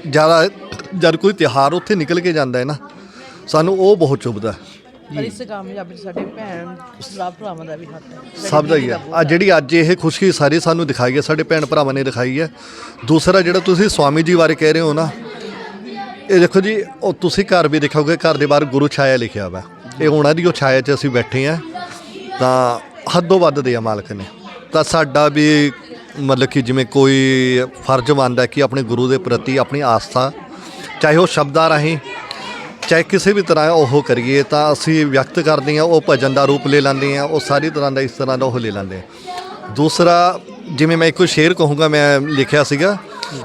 ਜ਼ਿਆਦਾ ਜਦ ਕੋਈ ਤਿਹਾਰ ਉੱਥੇ ਨਿਕਲ ਕੇ ਜਾਂਦਾ ਹੈ ਨਾ ਸਾਨੂੰ ਉਹ ਬਹੁਤ ਚੁਭਦਾ। ਪਰ ਇਸ ਕਾਮਯਾਬੀ 'ਚ ਸਾਡੇ ਭੈਣ ਭਰਾ ਭਰਾਵਾਂ ਦਾ ਵੀ ਹੱਥ ਹੈ। ਸਭ ਦਾ ਹੀ ਹੈ। ਆ ਜਿਹੜੀ ਅੱਜ ਇਹ ਖੁਸ਼ੀ ਸਾਰੀ ਸਾਨੂੰ ਦਿਖਾਈ ਹੈ ਸਾਡੇ ਭੈਣ ਭਰਾਵਾਂ ਨੇ ਦਿਖਾਈ ਹੈ। ਦੂਸਰਾ ਜਿਹੜਾ ਤੁਸੀਂ ਸਵਾਮੀ ਜੀ ਬਾਰੇ ਕਹਿ ਰਹੇ ਹੋ ਨਾ ਇਹ ਦੇਖੋ ਜੀ ਉਹ ਤੁਸੀਂ ਘਰ ਵੀ ਦੇਖੋਗੇ ਘਰ ਦੇ ਬਾਹਰ ਗੁਰੂ ਛਾਇਆ ਲਿਖਿਆ ਵਾ। ਇਹ ਉਹਨਾਂ ਦੀ ਉਹ ਛਾਇਆ 'ਚ ਅਸੀਂ ਬੈਠੇ ਆ ਤਾਂ ਹੱਦੋਂ ਵੱਧ ਦੇ ਆ ਮਾਲਕ ਨੇ। ਤਾਂ ਸਾਡਾ ਵੀ ਮਤਲਬ ਕਿ ਜਿਵੇਂ ਕੋਈ ਫਰਜ਼ ਬਣਦਾ ਕਿ ਆਪਣੇ ਗੁਰੂ ਦੇ ਪ੍ਰਤੀ ਆਪਣੀ ਆਸਥਾ ਚਾਹੇ ਉਹ ਸ਼ਬਦਾਂ ਰਾਹੀਂ ਚਾਹੇ ਕਿਸੇ ਵੀ ਤਰ੍ਹਾਂ ਉਹ ਕਰੀਏ ਤਾਂ ਅਸੀਂ ਵਿਅਕਤ ਕਰਦੇ ਹਾਂ ਉਹ ਭਜਨ ਦਾ ਰੂਪ ਲੈ ਲੈਂਦੇ ਹਾਂ ਉਹ ਸਾਰੀ ਤਰ੍ਹਾਂ ਦਾ ਇਸ ਤਰ੍ਹਾਂ ਦਾ ਉਹ ਲੈ ਲੈਂਦੇ ਹਾਂ। ਦੂਸਰਾ ਜਿਵੇਂ ਮੈਂ ਇੱਕ ਸ਼ੇਰ ਕਹੂੰਗਾ ਮੈਂ ਲਿਖਿਆ ਸੀਗਾ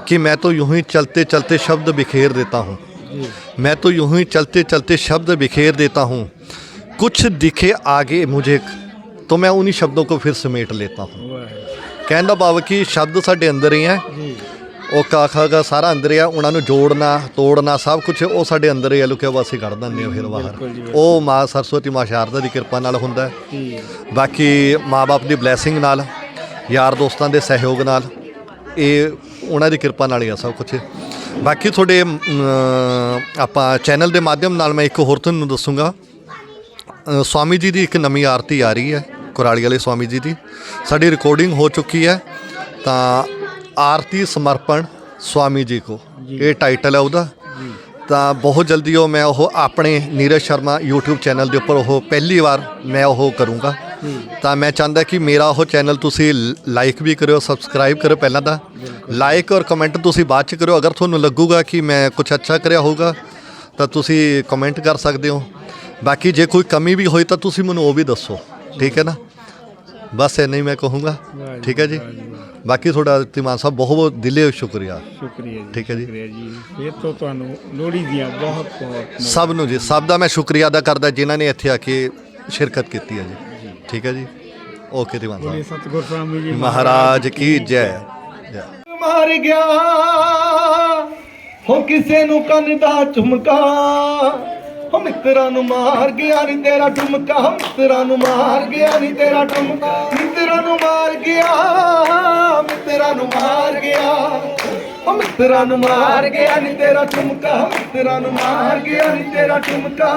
ਕਿ ਮੈਂ ਤਾਂ ਯੂੰ ਹੀ ਚਲਤੇ ਚਲਤੇ ਸ਼ਬਦ ਬਿਖੇਰ ਦੇਤਾ ਹੂੰ मैं तो यूं ही चलते चलते शब्द बिखेर देता हूँ कुछ दिखे आगे मुझे तो मैं उन्हीं शब्दों को फिर समेट लेता हूँ ਕਹਿਣ ਦਾ ਭਾਵ ਕਿ ਸ਼ਬਦ ਸਾਡੇ ਅੰਦਰ ਹੀ ਹੈ ਉਹ ਕਾਖਾ ਦਾ ਸਾਰਾ ਅੰਦਰ ਹੀ ਹੈ ਉਹਨਾਂ ਨੂੰ ਜੋੜਨਾ ਤੋੜਨਾ ਸਭ ਕੁਝ ਉਹ ਸਾਡੇ ਅੰਦਰ ਹੀ ਹੈ ਲੁਕਿਆ ਵਾਸੀ ਕੱਢ ਦਿੰਦੇ ਆ ਫਿਰ ਬਾਹਰ। ਉਹ ਮਾਂ ਸਰਸਵਤੀ ਮਾਂ ਸ਼ਾਰਦਾ ਦੀ ਕਿਰਪਾ ਨਾਲ ਹੁੰਦਾ ਹੈ। ਬਾਕੀ ਮਾਪੇ ਦੀ ਬਲੇਸਿੰਗ ਨਾਲ ਯਾਰ ਦੋਸਤਾਂ ਦੇ ਸਹਿਯੋਗ ਨਾਲ ਇਹ ਉਹਨਾਂ ਦੀ ਕਿਰਪਾ ਨਾਲ ਹੀ ਆ ਸਭ ਕੁਝ ਬਾਕੀ ਤੁਹਾਡੇ ਆਪਾਂ ਚੈਨਲ ਦੇ ਮਾਧਿਅਮ ਨਾਲ ਮੈਂ ਇੱਕ ਹੋਰ ਤੁਹਾਨੂੰ ਦੱਸੂਗਾ। ਸਵਾਮੀ ਜੀ ਦੀ ਇੱਕ ਨਵੀਂ ਆਰਤੀ ਆ ਰਹੀ ਹੈ ਕੁਰਾਲੀ ਵਾਲੇ ਸਵਾਮੀ ਜੀ ਦੀ। ਸਾਡੀ ਰਿਕਾਰਡਿੰਗ ਹੋ ਚੁੱਕੀ ਹੈ। ਤਾਂ ਆਰਤੀ ਸਮਰਪਣ ਸਵਾਮੀ ਜੀ ਕੋ। ਇਹ ਟਾਈਟਲ ਹੈ ਉਹਦਾ। ਤਾਂ ਬਹੁਤ ਜਲਦੀ ਉਹ ਮੈਂ ਉਹ ਆਪਣੇ ਨੀਰਜ ਸ਼ਰਮਾ YouTube ਚੈਨਲ ਦੇ ਉੱਪਰ ਉਹ ਪਹਿਲੀ ਵਾਰ ਮੈਂ ਉਹ ਕਰੂੰਗਾ। ਤਾਂ ਮੈਂ ਚਾਹੁੰਦਾ ਕਿ ਮੇਰਾ ਉਹ ਚੈਨਲ ਤੁਸੀਂ ਲਾਈਕ ਵੀ ਕਰਿਓ ਸਬਸਕ੍ਰਾਈਬ ਕਰਿਓ ਪਹਿਲਾਂ ਤਾਂ। ਲਾਈਕ ਔਰ ਕਮੈਂਟ ਤੁਸੀਂ ਬਾਅਦ ਚ ਕਰਿਓ। ਅਗਰ ਤੁਹਾਨੂੰ ਲੱਗੂਗਾ ਕਿ ਮੈਂ ਕੁਝ ਅੱਛਾ ਕਰਿਆ ਹੋਊਗਾ ਤਾਂ ਤੁਸੀਂ ਕਮੈਂਟ ਕਰ ਸਕਦੇ ਹੋ। ਬਾਕੀ ਜੇ ਕੋਈ ਕਮੀ ਵੀ ਹੋਈ ਤਾਂ ਤੁਸੀਂ ਮੈਨੂੰ ਉਹ ਵੀ ਦੱਸੋ। ਠੀਕ ਹੈ ਨਾ? ਬਸ ਇੰਨਾ ਹੀ ਮੈਂ ਕਹੂੰਗਾ। ਠੀਕ ਹੈ ਜੀ? ਬਾਕੀ ਤੁਹਾਡਾ ਤਿਮਾਨ ਸਾਹਿਬ ਬਹੁਤ ਬਹੁਤ ਦਿਲੇ ਸ਼ੁਕਰੀਆ। ਸ਼ੁਕਰੀਆ ਜੀ ਠੀਕ ਹੈ ਜੀ। ਸ਼ੁਕਰੀਆ ਜੀ। ਫਿਰ ਤੋਂ ਤੁਹਾਨੂੰ ਲੋਹੜੀ ਦੀਆਂ ਬਹੁਤ ਬਹੁਤ ਸਭ ਨੂੰ ਜੀ ਸਭ ਦਾ ਮੈਂ ਸ਼ੁਕਰੀਆ ਅਦਾ ਕਰਦਾ ਜਿਨ੍ਹਾਂ ਨੇ ਇੱਥੇ ਆ ਕੇ ਸ਼ਿਰਕਤ ਕੀਤੀ ਹੈ ਜੀ। ਠੀਕ ਹੈ ਜੀ? ਓਕੇ ਤਿਮਾਨ ਸਾਹਿਬ ਸਤਿਗੁਰ ਸਵਾਮੀ ਜੀ ਮਹਾਰਾਜ ਕੀ ਜੈ। ਜੈ। ਮਾਰ ਗਿਆ ਹੋ ਕਿਸੇ ਨੂੰ ਕੰਨ ਦਾ ਝੁਮਕਾ। ਹੋ ਮਿੱਤਰਾਂ ਨੂੰ ਮਾਰ ਗਿਆ ਨੀ ਤੇਰਾ ਟੁਮਕਾ ਹੋ ਮਿੱਤਰਾਂ ਨੂੰ ਮਾਰ ਗਿਆ ਨੀ ਤੇਰਾ ਟੁਮਕਾ ਮਿੱਤਰਾਂ ਨੂੰ ਮਾਰ ਗਿਆ, ਮਿੱਤਰਾਂ ਨੂੰ ਮਾਰ ਗਿਆ। ਹੋ ਮਿੱਤਰਾਂ ਨੂੰ ਮਾਰ ਗਿਆ ਨੀ ਤੇਰਾ ਝੁਮਕਾ ਮਿੱਤਰਾਂ ਨੂੰ ਮਾਰ ਗਿਆ ਨੀ ਤੇਰਾ ਝੁਮਕਾ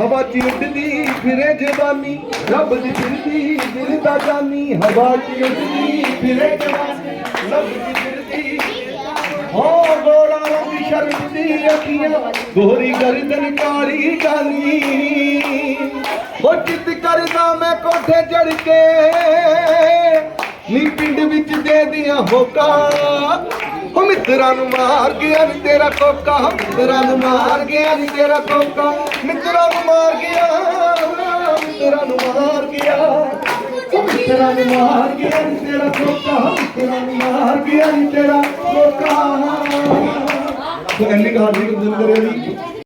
ਹਵਾ ਚ ਉੱਡਦੀ ਫਿਰੇ ਜਵਾਨੀ, ਰੱਬ ਦੀ ਫਿਰਦੀ, ਦਿਲ ਦਾ ਜਾਨੀ। ਹਵਾ ਚ ਉੱਡਦੀ ਫਿਰੇ ਜਵਾਨੀ, ਰੱਬ ਦੀ ਫਿਰਦੀ। ਹੋ ਗੋਲਾ ਰੰਗ ਸ਼ਰਮ ਦੀ ਅੱਖੀਆਂ ਗੋਰੀ ਗਰਦਨ ਕਾਲੀ ਗਾਲੀ ਹੋ ਜਿੱਦ ਕਰਦਾ ਮੈਂ ਕੋਠੇ ਚੜ ਕੇ ਨੀ ਪਿੰਡ ਵਿੱਚ ਦੇ ਦੀਆਂ ਹੋਕਾ। ਹੋ ਮਿੱਤਰਾਂ ਨੂੰ ਮਾਰ ਗਿਆ ਨੀ ਤੇਰਾ ਕੋਕਾ। ਹੋ ਮਿੱਤਰਾਂ ਨੂੰ ਮਾਰ ਗਿਆ ਨੀ ਤੇਰਾ ਕੋਕਾ। ਮਿੱਤਰਾਂ ਨੂੰ ਮਾਰ ਗਿਆ। ਮਿੱਤਰਾਂ ਨੂੰ ਮਾਰ ਗਿਆ। ਹੋ ਮਾਰ ਗਿਆ ਤੇਰਾ ਕੋਕਾ ਹੋ ਮਾਰ ਗਿਆ ਤੇਰਾ ਕੋਕਾ ਸੋ ਇੰਨੀ ਕਹਾਣੀ ਨੂੰ ਦਿਲ ਕਰਿਆ ਜੀ?